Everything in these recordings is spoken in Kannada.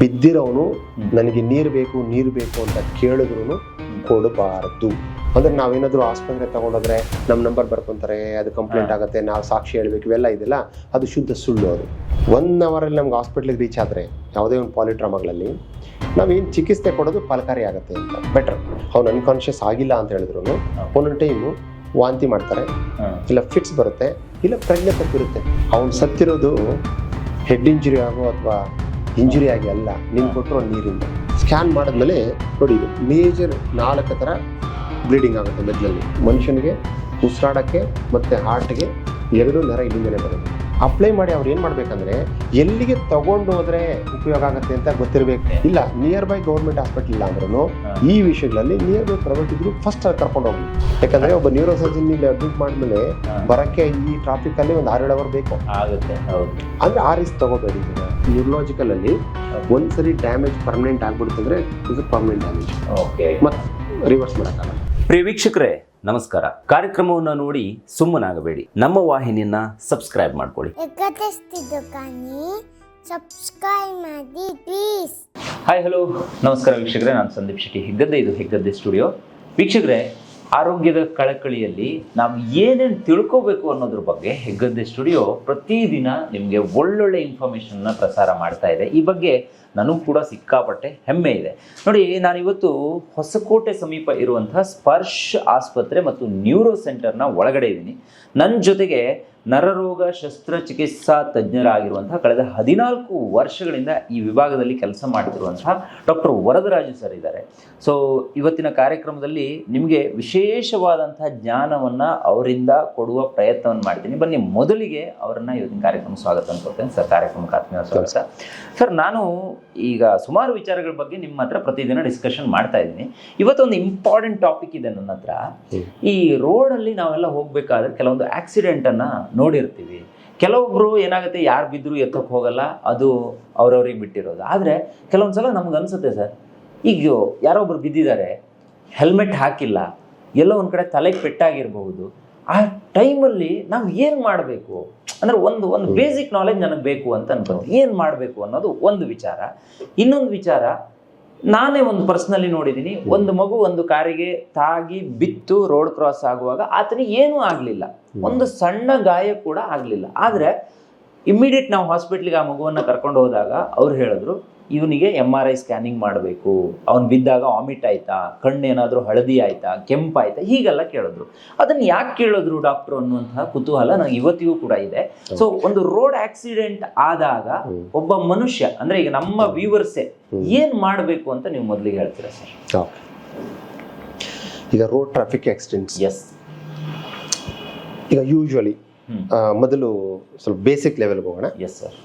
ಬಿದ್ದಿರೋನು. ನನಗೆ ನೀರು ಬೇಕು ನೀರು ಬೇಕು ಅಂತ ಕೇಳಿದ್ರು ಕೊಡಬಾರದು. ಅಂದ್ರೆ ನಾವೇನಾದ್ರೂ ಆಸ್ಪತ್ರೆ ತಗೊಂಡೋದ್ರೆ ನಮ್ಮ ನಂಬರ್ ಬರ್ಕೊಂತಾರೆ ಅದು ಕಂಪ್ಲೇಂಟ್ ಆಗುತ್ತೆ ನಾವು ಸಾಕ್ಷಿ ಹೇಳ್ಬೇಕು ಇವೆಲ್ಲ ಇದೆಲ್ಲ. ಅದು ಶುದ್ಧ ಸುಳ್ಳು ಅದು. ಒನ್ ಅವರಲ್ಲಿ ನಮ್ಗೆ ಹಾಸ್ಪಿಟ್ಲಿಗೆ ರೀಚ್ ಆದರೆ ಯಾವುದೇ ಒಂದು ಪಾಲಿಟ್ರಾಮಾಗಳಲ್ಲಿ ನಾವೇನು ಚಿಕಿತ್ಸೆ ಕೊಡೋದು ಫಲಕಾರಿ ಆಗುತ್ತೆ ಅಂತ. ಬೆಟರ್ ಅವ್ನು ಅನ್ಕಾನ್ಷಿಯಸ್ ಆಗಿಲ್ಲ ಅಂತ ಹೇಳಿದ್ರು ಒಂದೊಂದು ಟೈಮು ವಾಂತಿ ಮಾಡ್ತಾರೆ. ಇಲ್ಲ ಫಿಟ್ಸ್ ಬರುತ್ತೆ ಇಲ್ಲ ಪ್ರಜ್ಞೆ ತಪ್ಪಿರುತ್ತೆ ಅವ್ನು ಸತ್ತಿರೋದು ಹೆಡ್ ಇಂಜುರಿ ಆಗೋ ಅಥವಾ ಇಂಜುರಿ ಆಗಿ ಅಲ್ಲ ನಿಮ್ಗೆ ಕೊಟ್ಟರು ನೀರಿಂದ ಸ್ಕ್ಯಾನ್ ಮಾಡಿದ್ಮೇಲೆ ನೋಡಿ ಮೇಜರ್ ನಾಲ್ಕು ಥರ ಬ್ಲೀಡಿಂಗ್ ಆಗುತ್ತೆ ಮೆದ್ಲಲ್ಲಿ ಮನುಷ್ಯನಿಗೆ ಉಸಿರಾಡೋಕ್ಕೆ ಮತ್ತು ಹಾರ್ಟ್ಗೆ ಎರಡೂ ನರ ಇಲ್ಲಿಂದಲೇ ಬರುತ್ತೆ. ಅಪ್ಲೈ ಮಾಡಿ ಅವ್ರು ಏನು ಮಾಡಬೇಕಂದ್ರೆ ಎಲ್ಲಿಗೆ ತಗೊಂಡು ಹೋದ್ರೆ ಉಪಯೋಗ ಆಗುತ್ತೆ ಅಂತ ಗೊತ್ತಿರಬೇಕು. ಇಲ್ಲ ನಿಯರ್ ಬೈ ಗೌರ್ಮೆಂಟ್ ಹಾಸ್ಪಿಟಲ್ ಇಲ್ಲ ಅಂದ್ರೂ ಈ ವಿಷಯಗಳಲ್ಲಿ ನಿಯರ್ ಬೈ ಪ್ರೈವೇಟ್ ಇದ್ರು ಫಸ್ಟ್ ಕರ್ಕೊಂಡು ಹೋಗಿ ಯಾಕಂದ್ರೆ ಒಬ್ಬ ನ್ಯೂರೋ ಸರ್ಜನ್ ಇಲ್ಲಿ ಅಡ್ಮಿಟ್ ಮಾಡಿದ್ಮೇಲೆ. ಬರಕ್ಕೆ ಈ ಟ್ರಾಫಿಕ್ ಅಲ್ಲಿ ಒಂದು ಏಳು ಅವರ್ ಬೇಕು. ಆಗುತ್ತೆ ಹೌದು. ಅಂದ್ರೆ ಆ ರಿಸ್ಕ್ ತಗೋಬೇಡಿ. ನ್ಯೂರಲಾಜಿಕಲ್ ಅಲ್ಲಿ ಒಂದ್ಸರಿ ಡ್ಯಾಮೇಜ್ ಪರ್ಮನೆಂಟ್ ಆಗ್ಬಿಡುತ್ತೆ ಅಂದ್ರೆ ಇದು ಪರ್ಮನೆಂಟ್ ಡ್ಯಾಮೇಜ್ ಓಕೆ ಮತ್ತೆ ರಿವರ್ಸ್ ಮಾಡೋಕ್ಕಾಗಲ್ಲ. ಪ್ರಿಯ ವೀಕ್ಷಕರೇ ನಮಸ್ಕಾರ. ಕಾರ್ಯಕ್ರಮವನ್ನು ನೋಡಿ ಸುಮ್ಮನಾಗಬೇಡಿ. ನಮ್ಮ ವಾಹಿನಿಯನ್ನ ಸಬ್ಸ್ಕ್ರೈಬ್ ಮಾಡ್ಕೊಳ್ಳಿ. ಸಬ್ಸ್ಕ್ರೈಬ್ ಮಾಡಿ ಪ್ಲೀಸ್ ಹಾಯ್ ಹಲೋ ನಮಸ್ಕಾರ ವೀಕ್ಷಕರೇ ನಾನು ಸಂದೀಪ್ ಶೆಟ್ಟಿ. ಹೆಗ್ಗದ್ದೆ ಇದು ಹೆಗ್ಗದ್ದೆ ಸ್ಟುಡಿಯೋ ವೀಕ್ಷಕರೇ ಆರೋಗ್ಯದ ಕಳಕಳಿಯಲ್ಲಿ ನಾವು ಏನೇನು ತಿಳ್ಕೋಬೇಕು ಅನ್ನೋದ್ರ ಬಗ್ಗೆ ಹೆಗ್ಗದ್ದೆ ಸ್ಟುಡಿಯೋ ಪ್ರತಿದಿನ ನಿಮಗೆ ಒಳ್ಳೊಳ್ಳೆ ಇನ್ಫಾರ್ಮೇಷನ್ನ ಪ್ರಸಾರ ಮಾಡ್ತಾ ಇದೆ. ಈ ಬಗ್ಗೆ ನನಗೂ ಕೂಡ ಸಿಕ್ಕಾಪಟ್ಟೆ ಹೆಮ್ಮೆ ಇದೆ. ನೋಡಿ, ನಾನು ಇವತ್ತು ಹೊಸಕೋಟೆ ಸಮೀಪ ಇರುವಂತಹ ಸ್ಪರ್ಶ್ ಆಸ್ಪತ್ರೆ ಮತ್ತು ನ್ಯೂರೋ ಸೆಂಟರ್ನ ಒಳಗಡೆ ಇದ್ದೀನಿ. ನನ್ನ ಜೊತೆಗೆ ನರರೋಗ ಶಸ್ತ್ರಚಿಕಿತ್ಸಾ ತಜ್ಞರಾಗಿರುವಂತಹ ಕಳೆದ ಹದಿನಾಲ್ಕು ವರ್ಷಗಳಿಂದ ಈ ವಿಭಾಗದಲ್ಲಿ ಕೆಲಸ ಮಾಡ್ತಿರುವಂತಹ ಡಾಕ್ಟರ್ ವರದರಾಜು ಸರ್ ಇದ್ದಾರೆ. ಸೊ ಇವತ್ತಿನ ಕಾರ್ಯಕ್ರಮದಲ್ಲಿ ನಿಮಗೆ ವಿಶೇಷವಾದಂತಹ ಜ್ಞಾನವನ್ನು ಅವರಿಂದ ಕೊಡುವ ಪ್ರಯತ್ನವನ್ನು ಮಾಡ್ತೀನಿ. ಬನ್ನಿ ಮೊದಲಿಗೆ ಅವರನ್ನ ಇವತ್ತಿನ ಕಾರ್ಯಕ್ರಮ ಸ್ವಾಗತ ಅನ್ಕೊಳ್ತೇನೆ. ಸರ್ ಕಾರ್ಯಕ್ರಮಕ್ಕೆ ಆತ್ಮೀಯ ಸ್ವಾಗತ. ಸರ್ ನಾನು ಈಗ ಸುಮಾರು ವಿಚಾರಗಳ ಬಗ್ಗೆ ನಿಮ್ಮ ಹತ್ರ ಪ್ರತಿದಿನ ಡಿಸ್ಕಷನ್ ಮಾಡ್ತಾ ಇದ್ದೀನಿ. ಇವತ್ತೊಂದು ಇಂಪಾರ್ಟೆಂಟ್ ಟಾಪಿಕ್ ಇದೆ ನನ್ನ ಹತ್ರ. ಈ ರೋಡಲ್ಲಿ ನಾವೆಲ್ಲ ಹೋಗ್ಬೇಕಾದ್ರೆ ಕೆಲವೊಂದು ಆಕ್ಸಿಡೆಂಟನ್ನು ನೋಡಿರ್ತೀವಿ. ಕೆಲವೊಬ್ರು ಏನಾಗುತ್ತೆ ಯಾರು ಬಿದ್ದರೂ ಎತ್ತಕ್ಕೆ ಹೋಗಲ್ಲ ಅದು ಅವ್ರವ್ರಿಗೆ ಬಿಟ್ಟಿರೋದು. ಆದರೆ ಕೆಲವೊಂದು ಸಲ ನಮ್ಗೆ ಅನಿಸುತ್ತೆ ಸರ್ ಈಗ ಯಾರೋ ಒಬ್ರು ಬಿದ್ದಿದ್ದಾರೆ ಹೆಲ್ಮೆಟ್ ಹಾಕಿಲ್ಲ ಎಲ್ಲೋ ಒಂದು ಕಡೆ ತಲೆಗೆ ಪೆಟ್ಟಾಗಿರಬಹುದು ಆ ಟೈಮಲ್ಲಿ ನಾವು ಏನು ಮಾಡಬೇಕು? ಅಂದರೆ ಒಂದು ಒಂದು ಬೇಸಿಕ್ ನಾಲೆಜ್ ನನಗೆ ಬೇಕು ಅಂತ ಅನ್ಕೊಂಡು ಏನು ಮಾಡಬೇಕು ಅನ್ನೋದು ಒಂದು ವಿಚಾರ. ಇನ್ನೊಂದು ವಿಚಾರ ನಾನೇ ಒಂದು ಪರ್ಸ್ನಲ್ಲಿ ನೋಡಿದ್ದೀನಿ ಒಂದು ಮಗು ಒಂದು ಕಾರಿಗೆ ತಾಗಿ ಬಿತ್ತು ರೋಡ್ ಕ್ರಾಸ್ ಆಗುವಾಗ ಆತನಿಗೆ ಏನೂ ಆಗಲಿಲ್ಲ. ಒಂದು ಸಣ್ಣ ಗಾಯ ಕೂಡ ಆಗಲಿಲ್ಲ. ಆದರೆ ಇಮ್ಮಿಡಿಯೇಟ್ ನಾವು ಹಾಸ್ಪಿಟ್ಲಿಗೆ ಆ ಮಗುವನ್ನು ಕರ್ಕೊಂಡು ಹೋದಾಗ ಅವ್ರು ಹೇಳಿದ್ರು ಇವನಿಗೆ ಎಂ ಆರ್ ಐ ಸ್ಕ್ಯಾನಿಂಗ್ ಮಾಡಬೇಕು. ಅವ್ನು ಬಿದ್ದಾಗ ವಾಮಿಟ್ ಆಯ್ತಾ? ಕಣ್ಣು ಏನಾದರೂ ಹಳದಿ ಆಯ್ತಾ? ಕೆಂಪಾಯ್ತಾ ಹೀಗೆಲ್ಲ ಕೇಳಿದ್ರು. ಅದನ್ನು ಯಾಕೆ ಕೇಳಿದ್ರು ಡಾಕ್ಟ್ರು ಅನ್ನುವಂತಹ ಕುತೂಹಲ ನನಗೆ ಇವತ್ತಿಗೂ ಕೂಡ ಇದೆ. ಸೊ ಒಂದು ರೋಡ್ ಆಕ್ಸಿಡೆಂಟ್ ಆದಾಗ ಒಬ್ಬ ಮನುಷ್ಯ ಅಂದ್ರೆ ಈಗ ನಮ್ಮ ವ್ಯೂವರ್ಸೇ. ಏನ್ ಮಾಡಬೇಕು ಅಂತ ನೀವು ಮೊದಲಿಗೆ ಹೇಳ್ತೀರಾ ಸರ್? ಈಗ ರೋಡ್ ಟ್ರಾಫಿಕ್ ಆಕ್ಸಿಡೆಂಟ್ಸ್ ಎಸ್ ಈಗ ಯೂಶ್ವಲಿ ಮೊದಲು ಸ್ವಲ್ಪ ಬೇಸಿಕ್ ಲೆವೆಲ್ಗೆ ಹೋಗೋಣ. ಎಸ್ ಸರ್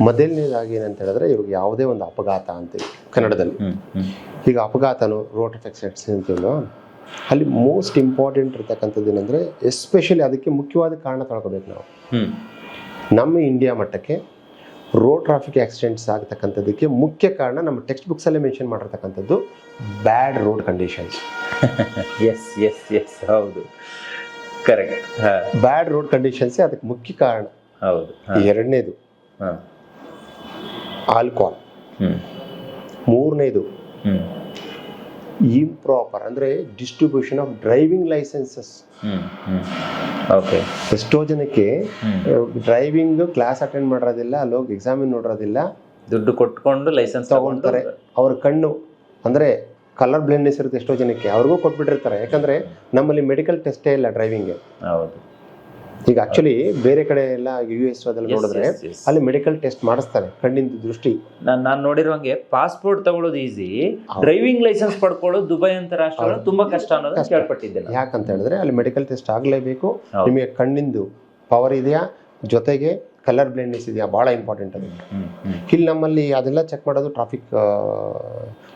ಮೊದಲನೇದಾಗಿ ಏನಂತ ಹೇಳಿದ್ರೆ ಇವಾಗ ಯಾವುದೇ ಒಂದು ಅಪಘಾತ ಅಂತೀವಿ ಕನ್ನಡದಲ್ಲಿ. ಈಗ ಅಪಘಾತನು ರೋಡ್ ಟ್ರಾಫಿಕ್ ಆಕ್ಸಿಡೆಂಟ್ಸ್ ಅಂತೀವಲ್ಲ ಅಲ್ಲಿ ಮೋಸ್ಟ್ ಇಂಪಾರ್ಟೆಂಟ್ ಇರ್ತಕ್ಕಂಥದ್ದು ಏನಂದ್ರೆ ಎಸ್ಪೆಷಲಿ ಅದಕ್ಕೆ ಮುಖ್ಯವಾದ ಕಾರಣ ತಳ್ಕೋಬೇಕು ನಾವು. ನಮ್ಮ ಇಂಡಿಯಾ ಮಟ್ಟಕ್ಕೆ ರೋಡ್ ಟ್ರಾಫಿಕ್ ಆಕ್ಸಿಡೆಂಟ್ಸ್ ಆಗ್ತಕ್ಕಂಥದ್ದಕ್ಕೆ ಮುಖ್ಯ ಕಾರಣ ನಮ್ಮ ಟೆಕ್ಸ್ಟ್ ಬುಕ್ಸಲ್ಲೇ ಮೆನ್ಷನ್ ಮಾಡಿರ್ತಕ್ಕಂಥದ್ದು bad road conditions yes yes yes ಹೌದು. ಕರೆಕ್ಟ್ ಬ್ಯಾಡ್ ರೋಡ್ ಕಂಡೀಷನ್ಸೇ ಅದಕ್ಕೆ ಮುಖ್ಯ ಕಾರಣ. ಹೌದು ಎರಡನೇದು. ಹ. ಆಲ್ಕೋಹಾಲ್ ಮೂರನೇದು ಇಂಪ್ರಾಪರ್ ಅಂದರೆ distribution of driving licences okay ಎಷ್ಟೋ ಜನಕ್ಕೆ ಡ್ರೈವಿಂಗ್ ಕ್ಲಾಸ್ ಅಟೆಂಡ್ ಮಾಡಿರೋದಿಲ್ಲ ಅಲ್ಲಿ ಹೋಗಿ ಎಕ್ಸಾಮಿನ್ ನೋಡಿರೋದಿಲ್ಲ. ದುಡ್ಡು ಕೊಟ್ಕೊಂಡು ಲೈಸೆನ್ಸ್ ತಗೊಂಡ್ತಾರೆ ಅವ್ರ ಕಣ್ಣು ಅಂದರೆ ಕಲರ್ ಬ್ಲೈಂಡ್ನೆಸ್ ಇರುತ್ತೆ ಎಷ್ಟೋ ಜನಕ್ಕೆ. ಅವ್ರಿಗೂ ಕೊಟ್ಬಿಟ್ಟಿರ್ತಾರೆ. ಯಾಕಂದರೆ ನಮ್ಮಲ್ಲಿ ಮೆಡಿಕಲ್ ಟೆಸ್ಟೇ ಇಲ್ಲ ಡ್ರೈವಿಂಗ್ಗೆ ಹೌದು. ಈಗ ಆಕ್ಚುಲಿ ಬೇರೆ ಕಡೆ ಎಲ್ಲ ಯು ಎಸ್ ಅದಲ್ಲಿ ನೋಡಿದ್ರೆ. ಅಲ್ಲಿ ಮೆಡಿಕಲ್ ಟೆಸ್ಟ್ ಮಾಡಿಸ್ತಾರೆ ಕಣ್ಣಿನ ದೃಷ್ಟಿ ನಾನು ನಾನು ನೋಡಿರುವಂಗೆ ಪಾಸ್ಪೋರ್ಟ್ ತಗೊಳ್ಳೋದು ಈಸಿ ಡ್ರೈವಿಂಗ್ ಲೈಸೆನ್ಸ್ ಪಡ್ಕೊಳ್ಳೋದು ದುಬೈ ಅಂತ ರಾಷ್ಟ್ರಗಳು ತುಂಬಾ ಕಷ್ಟ ಅನ್ನೋದು. ಕೇಳ್ಪಟ್ಟಿದ್ದೆ. ಯಾಕಂತ ಹೇಳಿದ್ರೆ ಅಲ್ಲಿ ಮೆಡಿಕಲ್ ಟೆಸ್ಟ್ ಆಗಲೇಬೇಕು ನಿಮಗೆ ಕಣ್ಣಿಂದು ಪವರ್ ಇದೆಯಾ ಜೊತೆಗೆ ಕಲರ್ ಬ್ಲೈಂಡ್ನೆಸ್ ಇದೆಯಾ? ಭಾಳ ಇಂಪಾರ್ಟೆಂಟ್ ಅದು. ಇಲ್ಲಿ ನಮ್ಮಲ್ಲಿ ಅದೆಲ್ಲ ಚೆಕ್ ಮಾಡೋದು ಟ್ರಾಫಿಕ್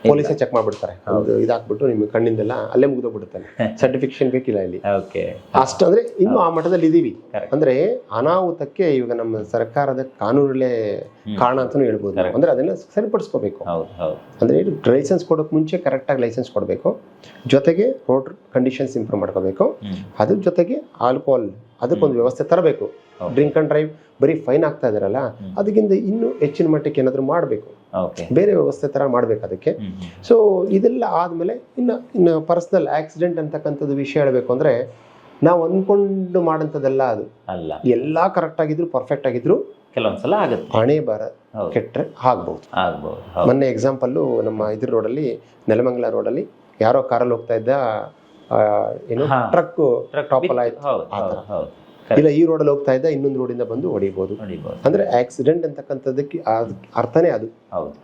ಪೊಲೀಸೇ ಚೆಕ್ ಮಾಡಿಬಿಡ್ತಾರೆ. ಅದು ಇದಾಕ್ಬಿಟ್ಟು ನಿಮ್ಗೆ ಕಣ್ಣಿಂದೆಲ್ಲ ಅಲ್ಲೇ ಮುಗಿದೋಗ್ಬಿಡುತ್ತೆ. ಸರ್ಟಿಫಿಕೇಶನ್ ಬೇಕಿಲ್ಲ ಇಲ್ಲಿ. ಓಕೆ ಅಷ್ಟು ಅಂದರೆ ಇನ್ನು ಆ ಮಟ್ಟದಲ್ಲಿ ಇದೀವಿ. ಅಂದರೆ ಅನಾಹುತಕ್ಕೆ ಇವಾಗ ನಮ್ಮ ಸರ್ಕಾರದ ಕಾನೂನಲ್ಲೇ ಕಾರಣ ಅಂತಲೂ ಹೇಳ್ಬೋದು. ಅಂದರೆ ಅದನ್ನು ಸರಿಪಡಿಸ್ಕೋಬೇಕು. ಅಂದ್ರೆ ಲೈಸೆನ್ಸ್ ಕೊಡೋಕೆ ಮುಂಚೆ ಕರೆಕ್ಟಾಗಿ ಲೈಸೆನ್ಸ್ ಕೊಡಬೇಕು. ಜೊತೆಗೆ ರೋಡ್ ಕಂಡೀಷನ್ಸ್ ಇಂಪ್ರೂವ್ ಮಾಡ್ಕೋಬೇಕು. ಅದ್ರ ಜೊತೆಗೆ ಆಲ್ಕೋಹಾಲ್ ಅದಕ್ಕೊಂದು ವ್ಯವಸ್ಥೆ ತರಬೇಕು. ಡ್ರಿಂಕ್ ಅಂಡ್ ಡ್ರೈವ್ ಬರೀ ಫೈನ್ ಆಗ್ತಾ ಇದಾರಲ್ಲ. ಅದಕ್ಕಿಂತ ಇನ್ನೂ ಹೆಚ್ಚಿನ ಮಟ್ಟಕ್ಕೆ ಏನಾದರೂ ಮಾಡಬೇಕು. ಬೇರೆ ವ್ಯವಸ್ಥೆ ತರ ಮಾಡಬೇಕು ಅದಕ್ಕೆ. ಸೊ ಇದೆಲ್ಲ ಆದಮೇಲೆ ಇನ್ನು ಇನ್ನು ಪರ್ಸನಲ್ ಆಕ್ಸಿಡೆಂಟ್ ಅಂತಕ್ಕಂಥದ್ದು ವಿಷಯ ಹೇಳಬೇಕು ಅಂದ್ರೆ ನಾವು ಅಂದ್ಕೊಂಡು ಮಾಡೋಂಥದ್ದೆಲ್ಲ ಅದು. ಅಲ್ಲ. ಎಲ್ಲ ಕರೆಕ್ಟ್ ಆಗಿದ್ರು ಪರ್ಫೆಕ್ಟ್ ಆಗಿದ್ರು ಕೆಲವೊಂದ್ಸಲ ಆಗುತ್ತೆ. ಹಣೆ ಬರ ಕೆಟ್ಟರೆ ಆಗ್ಬಹುದು ಆಗ್ಬಹುದು ಹೌದು. ಮೊನ್ನೆ ಎಕ್ಸಾಂಪಲ್ಲು ನಮ್ಮ ಇದ್ರ ರೋಡಲ್ಲಿ ನೆಲಮಂಗಲ ರೋಡಲ್ಲಿ ಯಾರೋ ಕಾರಲ್ಲಿ ಹೋಗ್ತಾ ಇದ್ದ ಆ, ಏನು ಟ್ರಕ್ ಟ್ರಕ್ ಟಾಪಲ್. ಆಯ್ತು. ಇಲ್ಲ ಈ ರೋಡಲ್ಲಿ ಹೋಗ್ತಾ ಇದ್ದ ಇನ್ನೊಂದು ರೋಡಿಂದ ಬಂದು ಹೊಡಿಬಹುದು ಅಂದ್ರೆ ಆಕ್ಸಿಡೆಂಟ್ ಅಂತಕ್ಕಂಥದ್ದಕ್ಕೆ ಅರ್ಥನೇ ಅದು. ಹೌದು.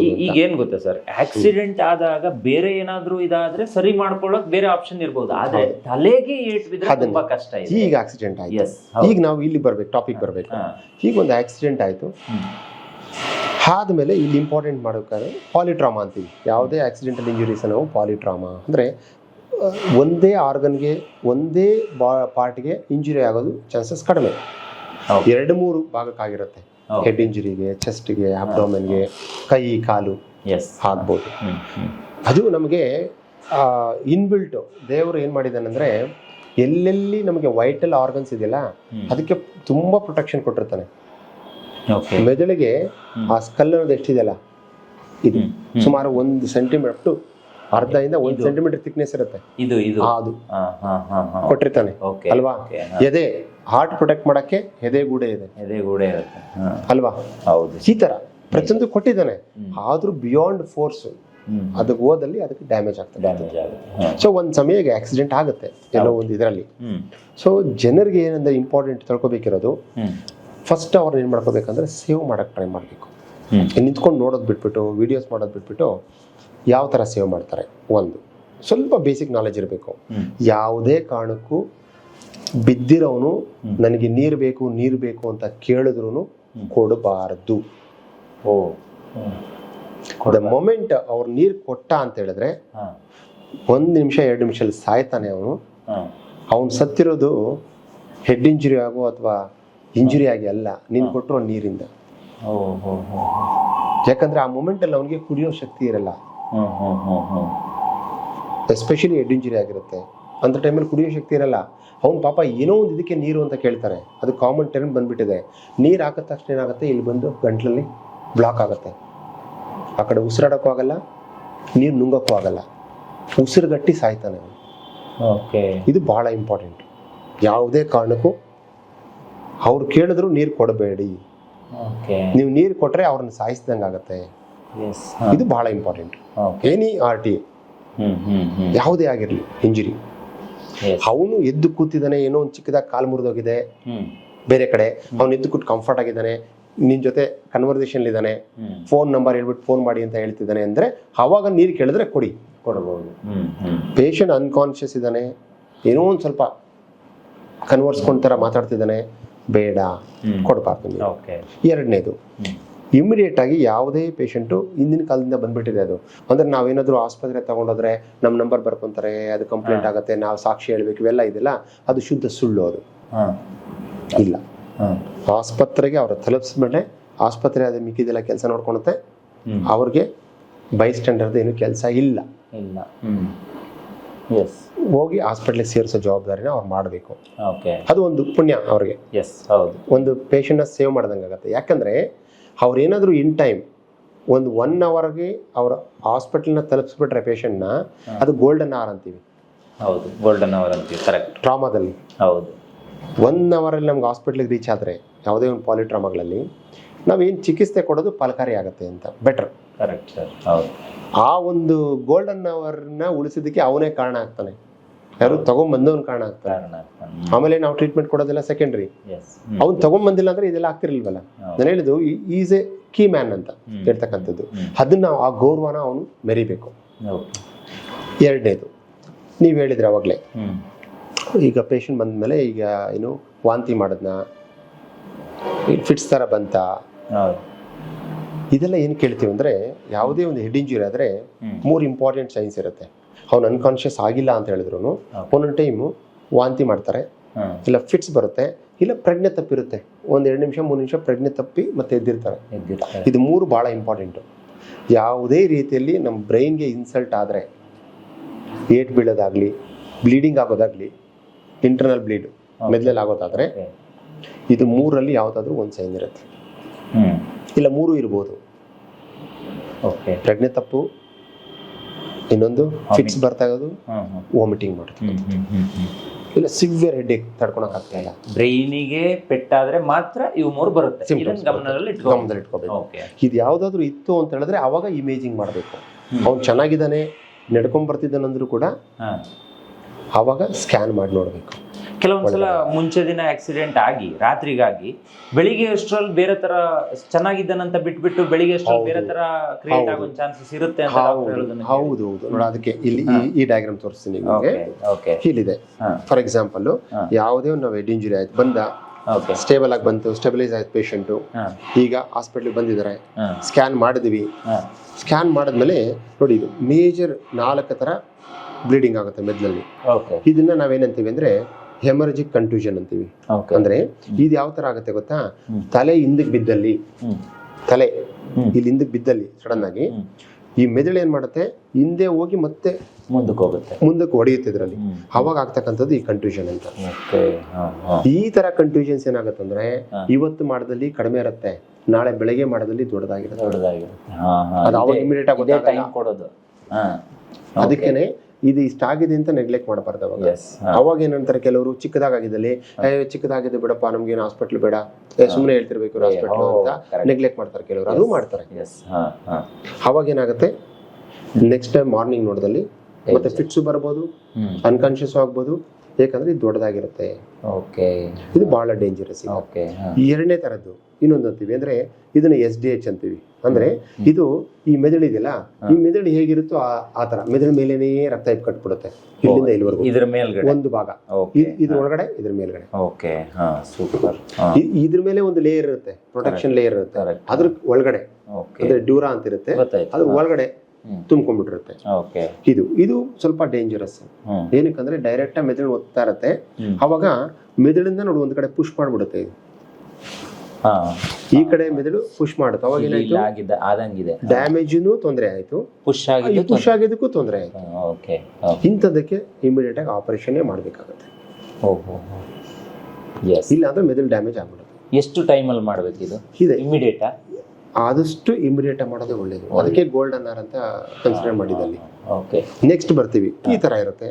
ಈಗ- ಏನ್ ಗೊತ್ತಾ ಸರ್? ಆಕ್ಸಿಡೆಂಟ್ ಆದಾಗ ಬೇರೆ ಏನಾದ್ರೂ ಇದಾದ್ರೆ ಸರಿ ಮಾಡ್ಕೊಳ್ಳೋಕ್ ಬೇರೆ ಆಪ್ಷನ್ ಇರ್ಬೋದು. ಆದ್ರೆ ತಲೆಗೆ ಏಟ್ ಬಿದ್ರೆ ತುಂಬಾ ಕಷ್ಟ ಇದೆ. ಈಗ ಆಕ್ಸಿಡೆಂಟ್ ಆಯ್ತು. ಈಗ ನಾವು ಇಲ್ಲಿ ಬರ್ಬೇಕು ಟಾಪಿಕ್ ಬರ್ಬೇಕು. ಈಗ ಒಂದು ಆಕ್ಸಿಡೆಂಟ್ ಆಯ್ತು. ಆದ್ಮೇಲೆ ಆದಮೇಲೆ ಇಲ್ಲಿ ಇಂಪಾರ್ಟೆಂಟ್ ಮಾಡ್ಬೇಕಾದ್ರೆ ಪಾಲಿಟ್ರಾಮಾ ಅಂತೀವಿ. ಯಾವುದೇ ಆಕ್ಸಿಡೆಂಟಲ್ ಇಂಜುರೀಸ್ ನಾವು ಪಾಲಿಟ್ರಾಮಾ ಅಂದರೆ ಒಂದೇ ಆರ್ಗನ್ಗೆ ಒಂದೇ ಬಾ ಪಾರ್ಟ್ಗೆ ಇಂಜುರಿ ಆಗೋದು ಚಾನ್ಸಸ್ ಕಡಿಮೆ. ಎರಡು ಮೂರು ಭಾಗಕ್ಕಾಗಿರುತ್ತೆ. ಹೆಡ್ ಇಂಜುರಿಗೆ ಚೆಸ್ಟ್ಗೆ ಅಬ್ಡೋಮನ್ಗೆ ಕೈ ಕಾಲು ಆಗ್ಬೋದು. ಅದು ನಮಗೆ ಇನ್ಬಿಲ್ಟು ದೇವರು ಏನು ಮಾಡಿದ್ದಾನಂದರೆ ಎಲ್ಲೆಲ್ಲಿ ನಮಗೆ ವೈಟಲ್ ಆರ್ಗನ್ಸ್ ಇದೆಯಲ್ಲ ಅದಕ್ಕೆ ತುಂಬ ಪ್ರೊಟೆಕ್ಷನ್ ಕೊಟ್ಟಿರ್ತಾನೆ. ಮೆದುಳಿಗೆ ಆ ಸ್ಕಲ್ ಅನ್ನೋದು ಎಷ್ಟಿದೆಯಲ್ಲ ಇದು. ಸುಮಾರು ಒಂದು ಸೆಂಟಿಮೀಟರ್ ಟು ಅರ್ಧದಿಂದ ಒಂದು. ಸೆಂಟಿಮೀಟರ್ ಥಿಕ್ನೆಸ್ ಇರುತ್ತೆ. ಇದು ಇದು. ಅದು. ಕೊಟ್ಟಿರ್ತಾನೆ. ಓಕೆ ಅಲ್ವಾ? ಎದೆ ಹಾರ್ಟ್ ಪ್ರೊಟೆಕ್ಟ್ ಮಾಡಕ್ಕೆ ಎದೆ ಗೂಡೆ ಇದೆ. ಎದೆ ಗೂಡೆ ಇರುತ್ತೆ ಅಲ್ವಾ? ಹೌದು. ಈ ತರ ಪ್ರತಿಯೊಂದು ಕೊಟ್ಟಿದ್ದಾನೆ. ಆದ್ರೂ ಬಿಯಾಂಡ್ ಫೋರ್ಸ್ ಅದಕ್ಕೆ ಹೋದಲ್ಲಿ ಅದಕ್ಕೆ ಡ್ಯಾಮೇಜ್ ಆಗ್ತದೆ. ಸೊ ಒಂದು ಸಮಯಕ್ಕೆ ಆಕ್ಸಿಡೆಂಟ್ ಆಗುತ್ತೆ ಎಲ್ಲೋ ಒಂದು ಇದರಲ್ಲಿ. ಸೊ ಜನರಿಗೆ ಏನಂದ್ರೆ ಇಂಪಾರ್ಟೆಂಟ್ ತಿಳ್ಕೊಬೇಕಿರೋದು ಫಸ್ಟ್ ಅವ್ರನ್ನ ಏನು ಮಾಡ್ಕೋಬೇಕಂದ್ರೆ ಸೇವ್ ಮಾಡಕ್ಕೆ ಟ್ರೈ ಮಾಡಬೇಕು. ನಿಂತ್ಕೊಂಡು ನೋಡೋದು ಬಿಟ್ಬಿಟ್ಟು ವೀಡಿಯೋಸ್ ಮಾಡೋದು ಬಿಟ್ಬಿಟ್ಟು ಯಾವ ಥರ ಸೇವ್ ಮಾಡ್ತಾರೆ? ಒಂದು ಸ್ವಲ್ಪ ಬೇಸಿಕ್ ನಾಲೆಜ್ ಇರಬೇಕು. ಯಾವುದೇ ಕಾರಣಕ್ಕೂ ಬಿದ್ದಿರೋನು ನನಗೆ ನೀರು ಬೇಕು ನೀರು ಬೇಕು ಅಂತ ಕೇಳಿದ್ರು ಕೊಡಬಾರದು. ಓ ದ ಮೊಮೆಂಟ್ ಅವ್ರು ನೀರು ಕೊಟ್ಟ ಅಂತ ಹೇಳಿದ್ರೆ ಒಂದು ನಿಮಿಷ ಎರಡು ನಿಮಿಷದಲ್ಲಿ ಸಾಯ್ತಾನೆ ಅವನು. ಅವನು ಸತ್ತಿರೋದು ಹೆಡ್ ಇಂಜುರಿ ಆಗೋ ಅಥವಾ ಇಂಜುರಿ ಆಗಿ ಅಲ್ಲ ನೀನು ಕೊಟ್ಟರು ನೀರಿಂದ. ಯಾಕಂದ್ರೆ ಆ ಮೊಮೆಂಟಲ್ಲಿ ಅವನಿಗೆ ಕುಡಿಯೋ ಶಕ್ತಿ ಇರಲ್ಲ. ಎಸ್ಪೆಷಲಿ ಹೆಡ್ ಇಂಜುರಿ ಆಗಿರುತ್ತೆ. ಅಂಥ ಟೈಮಲ್ಲಿ ಕುಡಿಯೋ ಶಕ್ತಿ ಇರಲ್ಲ. ಅವ್ನು ಪಾಪ ಏನೋ ಒಂದು ಇದಕ್ಕೆ ನೀರು ಅಂತ ಕೇಳ್ತಾರೆ. ಅದು ಕಾಮನ್ ಟರ್ಮ್ ಬಂದ್ಬಿಟ್ಟಿದೆ. ನೀರು ಹಾಕಿದ ತಕ್ಷಣ ಏನಾಗುತ್ತೆ? ಇಲ್ಲಿ ಬಂದು ಗಂಟ್ಲಲ್ಲಿ ಬ್ಲಾಕ್ ಆಗುತ್ತೆ. ಆ ಕಡೆ ಉಸಿರಾಡೋಕ್ಕೂ ಆಗಲ್ಲ ನೀರು ನುಂಗಕ್ಕೂ ಆಗಲ್ಲ. ಉಸಿರುಗಟ್ಟಿ ಸಾಯ್ತಾನೆ ಓಕೆ. ಇದು ಭಾಳ ಇಂಪಾರ್ಟೆಂಟ್ ಯಾವುದೇ ಕಾರಣಕ್ಕೂ ಅವ್ರು ಕೇಳಿದ್ರು ನೀರು ಕೊಡಬೇಡಿ. ಓಕೆ. ನೀವು ನೀರು ಕೊಟ್ಟರೆ ಅವ್ರನ್ನ ಸಾಯಿಸ್ದಂಗೆ ಆಗುತ್ತೆ ಇದು ಬಹಳ ಇಂಪಾರ್ಟೆಂಟ್ ಎನಿ ಆರ್ ಟಿ ಯಾವುದೇ ಆಗಿರಲಿ ಇಂಜುರಿ ಅವನು ಎದ್ದು ಕೂತಿದ್ದಾನೆ ಏನೋ ಒಂದು ಚಿಕ್ಕದಾಗ ಕಾಲು ಮುರಿದೋಗಿದೆ. ಬೇರೆ ಕಡೆ ಅವ್ನು ಎದ್ದು ಕೂತ್ ಕಂಫರ್ಟ್ ಆಗಿದ್ದಾನೆ ನಿನ್ ಜೊತೆ ಕನ್ವರ್ಸೇಷನ್ ಇದ್ದಾನೆ ಫೋನ್ ನಂಬರ್ ಹೇಳ್ಬಿಟ್ಟು ಫೋನ್ ಮಾಡಿ ಅಂತ ಹೇಳ್ತಿದ್ದಾನೆ ಅಂದ್ರೆ ಅವಾಗ ನೀರು ಕೇಳಿದ್ರೆ ಕೊಡಿ. ಕೊಡಬಹುದು ಪೇಷಂಟ್ ಅನ್ಕಾನ್ಶಿಯಸ್ ಇದ್ದಾನೆ ಏನೋ ಒಂದು ಸ್ವಲ್ಪ ಕನ್ವರ್ಸ್ಕೊಂಡ್ ತರ ಮಾತಾಡ್ತಿದ್ದಾನೆ ಬೇಡ. ಕೊಡಬಾರ್ದು ಓಕೆ ಎರಡನೇದು. ಹ್ಮ್ ಇಮಿಡಿಯೇಟ್ ಆಗಿ ಯಾವುದೇ ಪೇಷಂಟು ಹಿಂದಿನ ಕಾಲದಿಂದ ಬಂದ್ಬಿಟ್ಟಿದೆ ಅದು. ಅಂದ್ರೆ ನಾವೇನಾದರೂ ಆಸ್ಪತ್ರೆ ತಗೊಂಡೋದ್ರೆ ನಮ್ಮ ನಂಬರ್ ಬರ್ಕೊಂತಾರೆ ಅದು ಕಂಪ್ಲೇಂಟ್ ಆಗುತ್ತೆ ನಾವು ಸಾಕ್ಷಿ ಹೇಳ್ಬೇಕು ಇವೆಲ್ಲ ಇದೆಲ್ಲ. ಅದು ಶುದ್ಧ ಸುಳ್ಳು ಅದು. ಇಲ್ಲ. ಆಸ್ಪತ್ರೆಗೆ ಅವ್ರ ತಲುಪಿಸ್ಮೇಲೆ ಆಸ್ಪತ್ರೆ ಅದು ಮಿಕ್ಕಿದೆಲ್ಲ ಕೆಲಸ ನೋಡ್ಕೊಳತ್ತೆ ಅವ್ರಿಗೆ ಬೈ ಸ್ಟ್ಯಾಂಡರ್ದು ಏನು ಕೆಲಸ ಇಲ್ಲ. ಇಲ್ಲ. ಎಸ್ ಹೋಗಿ ಹಾಸ್ಪಿಟ್ಲಿಗೆ ಸೇರಿಸೋ ಜವಾಬ್ದಾರಿನ ಅವ್ರು ಮಾಡಬೇಕು. ಓಕೆ ಅದು ಒಂದು ಪುಣ್ಯ ಅವ್ರಿಗೆ. ಎಸ್ ಹೌದು. ಒಂದು ಪೇಷಂಟ್ನ ಸೇವ್ ಮಾಡ್ದಂಗೆ ಆಗುತ್ತೆ ಯಾಕಂದರೆ ಅವ್ರೇನಾದರೂ ಇನ್ ಟೈಮ್ ಒಂದು ಒನ್ ಅವರ್ಗೆ ಅವ್ರ ಹಾಸ್ಪಿಟಲ್ನ ತಲುಪಿಸ್ಬಿಟ್ರೆ ಪೇಷಂಟ್ನ ಅದು ಗೋಲ್ಡನ್ ಅವರ್ ಅಂತೀವಿ. ಹೌದು ಗೋಲ್ಡನ್ ಅವರ್ ಅಂತೀವಿ ಕರೆಕ್ಟ್. ಟ್ರಾಮಾದಲ್ಲಿ. ಹೌದು. ಒನ್ ಅವರಲ್ಲಿ ನಮ್ಗೆ ಹಾಸ್ಪಿಟ್ಲಿಗೆ ರೀಚ್ ಆದರೆ ಯಾವುದೇ ಒಂದು ಪಾಲಿಟ್ರಾಮಾಗಳಲ್ಲಿ ನಾವೇನು ಚಿಕಿತ್ಸೆ ಕೊಡೋದು ಫಲಕಾರಿ ಆಗುತ್ತೆ ಅಂತ ಬೆಟರ್. ಕರೆಕ್ಟ್ ಸರ್ ಹೌದು. ಆ ಒಂದು ಗೋಲ್ಡನ್ ಅವರ್ನ ಉಳಿಸಿದ್ದಕ್ಕೆ ಅವನೇ ಕಾರಣ ಆಗ್ತಾನೆ. ಯಾರು ತಗೊಂಬಂದವನ್ ಕಾರಣ ಆಗ್ತಾನೆ. ಕಾರಣ ಆಮೇಲೆ ನಾವು ಟ್ರೀಟ್ಮೆಂಟ್ ಕೊಡೋದಿಲ್ಲ ಸೆಕೆಂಡ್ರಿ ಎಸ್ ಅವ್ನು ತಗೊಂಬಂದಿಲ್ಲ ಅಂದ್ರೆ ಇದೆಲ್ಲ ಆಗ್ತಿರ್ಲಿಲ್ವಲ್ಲ. ನಾನು ಹೇಳಿದ್ದು ಈಸ್ ಎ ಕೀ ಮ್ಯಾನ್ ಅಂತ. ಹೇಳ್ತಕ್ಕಂಥದ್ದು. ಅದನ್ನ ಆ ಗೌರವನ ಅವನು ಮೆರಿಬೇಕು. ಎರಡನೇದು ನೀವು ಹೇಳಿದ್ರೆ ಅವಾಗಲೇ. ಈಗ ಪೇಷಂಟ್ ಬಂದಮೇಲೆ ಈಗ ಏನು ವಾಂತಿ ಮಾಡದ್ನ ಫಿಟ್ಸ್ ಥರ ಬಂತ. ಇದೆಲ್ಲ ಏನು ಕೇಳ್ತೀವಿ ಅಂದರೆ ಯಾವುದೇ ಒಂದು ಹೆಡ್ ಇಂಜುರಿ ಆದರೆ. ಮೂರು ಇಂಪಾರ್ಟೆಂಟ್ ಸೈನ್ಸ್ ಇರುತ್ತೆ. ಅವ್ನು ಅನ್ಕಾನ್ಷಿಯಸ್ ಆಗಿಲ್ಲ ಅಂತ ಹೇಳಿದ್ರು ಒಂದೊಂದು ಟೈಮು ವಾಂತಿ ಮಾಡ್ತಾರೆ. ಇಲ್ಲ ಫಿಟ್ಸ್ ಬರುತ್ತೆ. ಇಲ್ಲ ಪ್ರಜ್ಞೆ ತಪ್ಪಿರುತ್ತೆ ಒಂದು ಎರಡು ನಿಮಿಷ ಮೂರು ನಿಮಿಷ ಪ್ರಜ್ಞೆ ತಪ್ಪಿ ಮತ್ತೆ ಎದ್ದಿರ್ತಾರೆ. ಇದು ಮೂರು ಭಾಳ ಇಂಪಾರ್ಟೆಂಟು ಯಾವುದೇ ರೀತಿಯಲ್ಲಿ ನಮ್ಮ ಬ್ರೈನ್ಗೆ ಇನ್ಸಲ್ಟ್ ಆದರೆ ಏಟ್ ಬೀಳೋದಾಗಲಿ ಬ್ಲೀಡಿಂಗ್ ಆಗೋದಾಗಲಿ ಇಂಟರ್ನಲ್ ಬ್ಲೀಡ್ ಮೆದ್ಲಲ್ಲಿ ಆಗೋದಾದರೆ ಇದು ಮೂರಲ್ಲಿ ಯಾವುದಾದ್ರೂ ಒಂದು ಸೈನ್ ಇರುತ್ತೆ. ಇಲ್ಲ ಮೂರು ಇರ್ಬೋದು. ಓಕೆ ಪ್ರಜ್ಞೆ ತಪ್ಪು ಇನ್ನೊಂದು ಫಿಕ್ಸ್ ಬರ್ತಾ ಇರೋದು ವಾಮಿಟಿಂಗ್ ಹ್ಮ್. ಇಲ್ಲ ಸಿವಿಯರ್ ಹೆಡ್ಡೇಕ್ ತಡ್ಕೊಳಕ್ ಆಗ್ತಾ ಇಲ್ಲ. ಬ್ರೈನಿಗೆ ಪೆಟ್ಟಾದ್ರೆ ಮಾತ್ರ ಇವು ಮೂರು ಬರುತ್ತೆ. ಇದನ್ನ ಗಮನದಲ್ಲಿ ಬರುತ್ತೆ. ಇಟ್ಕೊ ಗಮನದಲ್ಲಿ ಇಟ್ಕೋಬೇಕು. ಓಕೆ ಇದು ಯಾವ್ದಾದ್ರು ಇತ್ತು ಅಂತ ಹೇಳಿದ್ರೆ ಅವಾಗ ಇಮೇಜಿಂಗ್ ಮಾಡಬೇಕು. ಅವ್ನು ಚೆನ್ನಾಗಿದ್ದಾನೆ ನಡ್ಕೊಂಡ್ ಬರ್ತಿದ್ದಾನಂದ್ರೂ ಕೂಡ ಹಾ. ಅವಾಗ ಸ್ಕ್ಯಾನ್ ಮಾಡಿ ನೋಡಬೇಕು. ಕೆಲವೊಂದ್ಸಲ ಮುಂಚೆ ದಿನ ಆಕ್ಸಿಡೆಂಟ್ ಆಗಿ ರಾತ್ರಿಗಾಗಿ ಬೆಳಿಗ್ಗೆ ಅಷ್ಟ್ರಲ್ಲಿ ಬೇರೆ ತರ ಚೆನ್ನಾಗಿದ್ದಾನಂತ ಬಿಟ್ಬಿಟ್ಟು ಬೆಳಿಗ್ಗೆ ಅಷ್ಟ್ರಲ್ಲಿ ಬೇರೆ ತರ ಕ್ರಿಯೇಟ್ ಆಗೋ ಚಾನ್ಸಸ್ ಇರುತ್ತೆ ಅಂತ ಹೌದು. ಹೌದು ನೋಡಿ ಅದಕ್ಕೆ ಇಲ್ಲಿ ಈ- ಡಯಾಗ್ರಾಮ್ ತೋರಿಸ್ತೀನಿ ನಿಮಗೆ. ಓಕೆ ಓಕೆ ಇಲ್ಲಿದೆ ಹಾ. ಫಾರ್ ಎಕ್ಸಾಂಪಲ್ ಯಾವುದೇ ಒಂದು ಹೆಡ್ ಇಂಜುರಿ ಆಯ್ತು ಬಂದ. ಓಕೆ ಸ್ಟೇಬಲ್ ಆಗಿ ಬಂತು ಸ್ಟೆಬಿಲೈಸ್ ಆಯ್ತು ಪೇಷಂಟು ಈಗ ಹಾಸ್ಪಿಟ್ಲಿಗೆ ಬಂದಿದ್ದಾರೆ. ಸ್ಕ್ಯಾನ್ ಮಾಡಿದ್ವಿ. ಸ್ಕ್ಯಾನ್ ಮಾಡಿದ್ಮೇಲೆ ನೋಡಿ ಇದು ಮೇಜರ್ ನಾಲ್ಕು ತರ ಬ್ಲೀಡಿಂಗ್ ಆಗುತ್ತೆ ಮೆದ್ಲಲ್ಲಿ ಇದನ್ನ ನಾವೇನಂತೀವಿ ಅಂದ್ರೆ ಹೆಮರಜಿಕ್ ಕನ್ಫ್ಯೂಷನ್ ಅಂತೀವಿ. ಅಂದ್ರೆ ಇದು ಯಾವ ತರ ಆಗುತ್ತೆ ಗೊತ್ತಾ? ತಲೆ ಹಿಂದಕ್ಕೆ ಬಿದ್ದಲ್ಲಿ ತಲೆ. ಇಲ್ಲಿ ಹಿಂದಕ್ಕೆ ಬಿದ್ದಲ್ಲಿ ಸಡನ್ ಆಗಿ ಈ ಮೆದುಳು ಏನ್ ಮಾಡುತ್ತೆ? ಹಿಂದೆ ಹೋಗಿ ಮತ್ತೆ ಮುಂದಕ್ಕೆ ಹೋಗುತ್ತೆ. ಮುಂದಕ್ಕೆ ಹೊಡೆಯುತ್ತೆ ಇದರಲ್ಲಿ. ಅವಾಗ ಆಗ್ತಕ್ಕಂಥದ್ದು ಈ ಕನ್ಫ್ಯೂಷನ್ ಅಂತ. ಈ ತರ ಕನ್ಫ್ಯೂಷನ್ಸ್ ಏನಾಗುತ್ತಂದ್ರೆ. ಇವತ್ತು ಮಾಡದಲ್ಲಿ ಕಡಿಮೆ ಇರುತ್ತೆ ನಾಳೆ ಬೆಳಗ್ಗೆ ಮಾಡದಲ್ಲಿ ದೊಡ್ಡದಾಗಿರುತ್ತೆ. ದೊಡ್ಡದಾಗಿರುತ್ತೆ. ಅದು ಅವಾಗ ಇಮಿಡಿಯೇಟ್ ಆಗಿ ಅದಕ್ಕೇನೆ ಇದು ಇಷ್ಟಾಗಿದೆ ಅಂತ ನೆಗ್ಲೆಕ್ಟ್ ಮಾಡಬಾರ್ದು ಅವಾಗ. ಅವಾಗ ಏನಂತಾರೆ ಕೆಲವರು? ಚಿಕ್ಕದಾಗಿದ್ದಲ್ಲಿ ಚಿಕ್ಕದಾಗಿದೆ ಬಿಡಪ್ಪ ನಮ್ಗೇನು ಹಾಸ್ಪಿಟ್ಲ್ ಬೇಡ. ಸುಮ್ಮನೆ ಹೇಳ್ತಿರ್ಬೇಕು ಹಾಸ್ಪಿಟ್ಲ್ ಅಂತ ನೆಗ್ಲೆಕ್ಟ್ ಮಾಡ್ತಾರೆ ಕೆಲವರು. ಅದು ಮಾಡ್ತಾರೆ. ಅವಾಗ ಏನಾಗುತ್ತೆ? ನೆಕ್ಸ್ಟ್ ಟೈಮ್ ಮಾರ್ನಿಂಗ್ ನೋಡಿದಲ್ಲಿ ಮತ್ತೆ ಫಿಟ್ಸು ಬರ್ಬೋದು ಅನ್ಕಾನ್ಶಿಯಸ್ ಆಗ್ಬೋದು ಯಾಕಂದ್ರೆ ಇದು ದೊಡ್ಡದಾಗಿರುತ್ತೆ. ಓಕೆ ಇದು ಬಹಳ ಡೇಂಜರಸ್ ಓಕೆ ಎರಡನೇ ತರದ್ದು ಇನ್ನೊಂದು ಅಂತೀವಿ ಅಂದ್ರೆ ಇದನ್ನ ಎಸ್ ಡಿ ಎಚ್ ಅಂತೀವಿ. ಅಂದ್ರೆ ಇದು ಈ ಮೆದುಳು ಇದೆಯಲ್ಲ ಈ ಮೆದುಳು ಹೇಗಿರುತ್ತೋ ಆ- ತರ ಮೆದುಳು ಮೇಲೇನೇ ರಕ್ತ ಇಟ್ಟು ಕಟ್ಬಿಡುತ್ತೆ ಇಲ್ಲಿಂದ ಇಲ್ಲಿವರೆಗೂ. ಇದ್ರ ಮೇಲ್ಗಡೆ? ಒಂದು ಭಾಗ. ಇದ್ರ ಒಳಗಡೆ ಇದ್ರ ಮೇಲ್ಗಡೆ. ಓಕೆ ಸೂಪರ್ ಇದ್ರ ಮೇಲೆ ಒಂದು ಲೇಯರ್ ಇರುತ್ತೆ ಪ್ರೊಟೆಕ್ಷನ್ ಲೇಯರ್ ಇರುತ್ತೆ. ಅದ್ರ ಒಳಗಡೆ ಅಂದ್ರೆ ಡ್ಯೂರಾ ಅಂತ ಇರುತ್ತೆ. ಅದ್ರ ಒಳಗಡೆ. ತುಂಬ್ಕೊಂಡ್ಬಿಟ್ಟಿರುತ್ತೆ. ಓಕೆ. ಇದು ಇದು ಸ್ವಲ್ಪ ಡೇಂಜರಸ್ ಏನಕ್ಕಂದ್ರೆ ಡೈರೆಕ್ಟ್ ಮೆದುಳು ಒತ್ತಾ ಇರುತ್ತೆ. ಅವಾಗ ಮೆದುಳಿಂದ ನೋಡಿ ಒಂದ್ ಕಡೆ ಪುಷ್ ಮಾಡ್ಬಿಡುತ್ತೆ ಇದು. ಈ ಕಡೆ ಮೆದುಳು ಪುಷ್ ಮಾಡುತ್ತೆ. ಅವಾಗ ಏನಾಯ್ತು? ಆದಂಗಿದೆ. ಡ್ಯಾಮೇಜ್ನು ತೊಂದರೆ ಆಯ್ತು. ಪುಷ್ ಆಗಿದ್ದು ಪುಷ್ ಆಗಿದ್ದಕ್ಕೂ ತೊಂದರೆ ಆಯ್ತು. ಇಂಥದಕ್ಕೆ ಇಮಿಡಿಯೇಟ್ ಆಗಿ ಆಪರೇಷನ್ ಮಾಡಬೇಕಾಗುತ್ತೆ. ಇಲ್ಲ ಅಂದ್ರೆ ಮೆದುಳು ಡ್ಯಾಮೇಜ್ ಆಗ್ಬಿಡುತ್ತೆ. ಎಷ್ಟು ಟೈಮಲ್ಲಿ ಮಾಡ್ಬೇಕು ಇದು. ಇಮಿಡಿಯೇಟಾ ಆದಷ್ಟು ಇಮಿಡಿಯೇಟ್ ಮಾಡೋದು ಒಳ್ಳೇದು. ಅದಕ್ಕೆ ಗೋಲ್ಡನ್ ಆರ್ ಅಂತ ಕನ್ಸಿಡರ್ ಮಾಡಿದಲ್ಲಿ. ನೆಕ್ಸ್ಟ್ ಬರ್ತೀವಿ. ಈ ತರ ಇರುತ್ತೆ.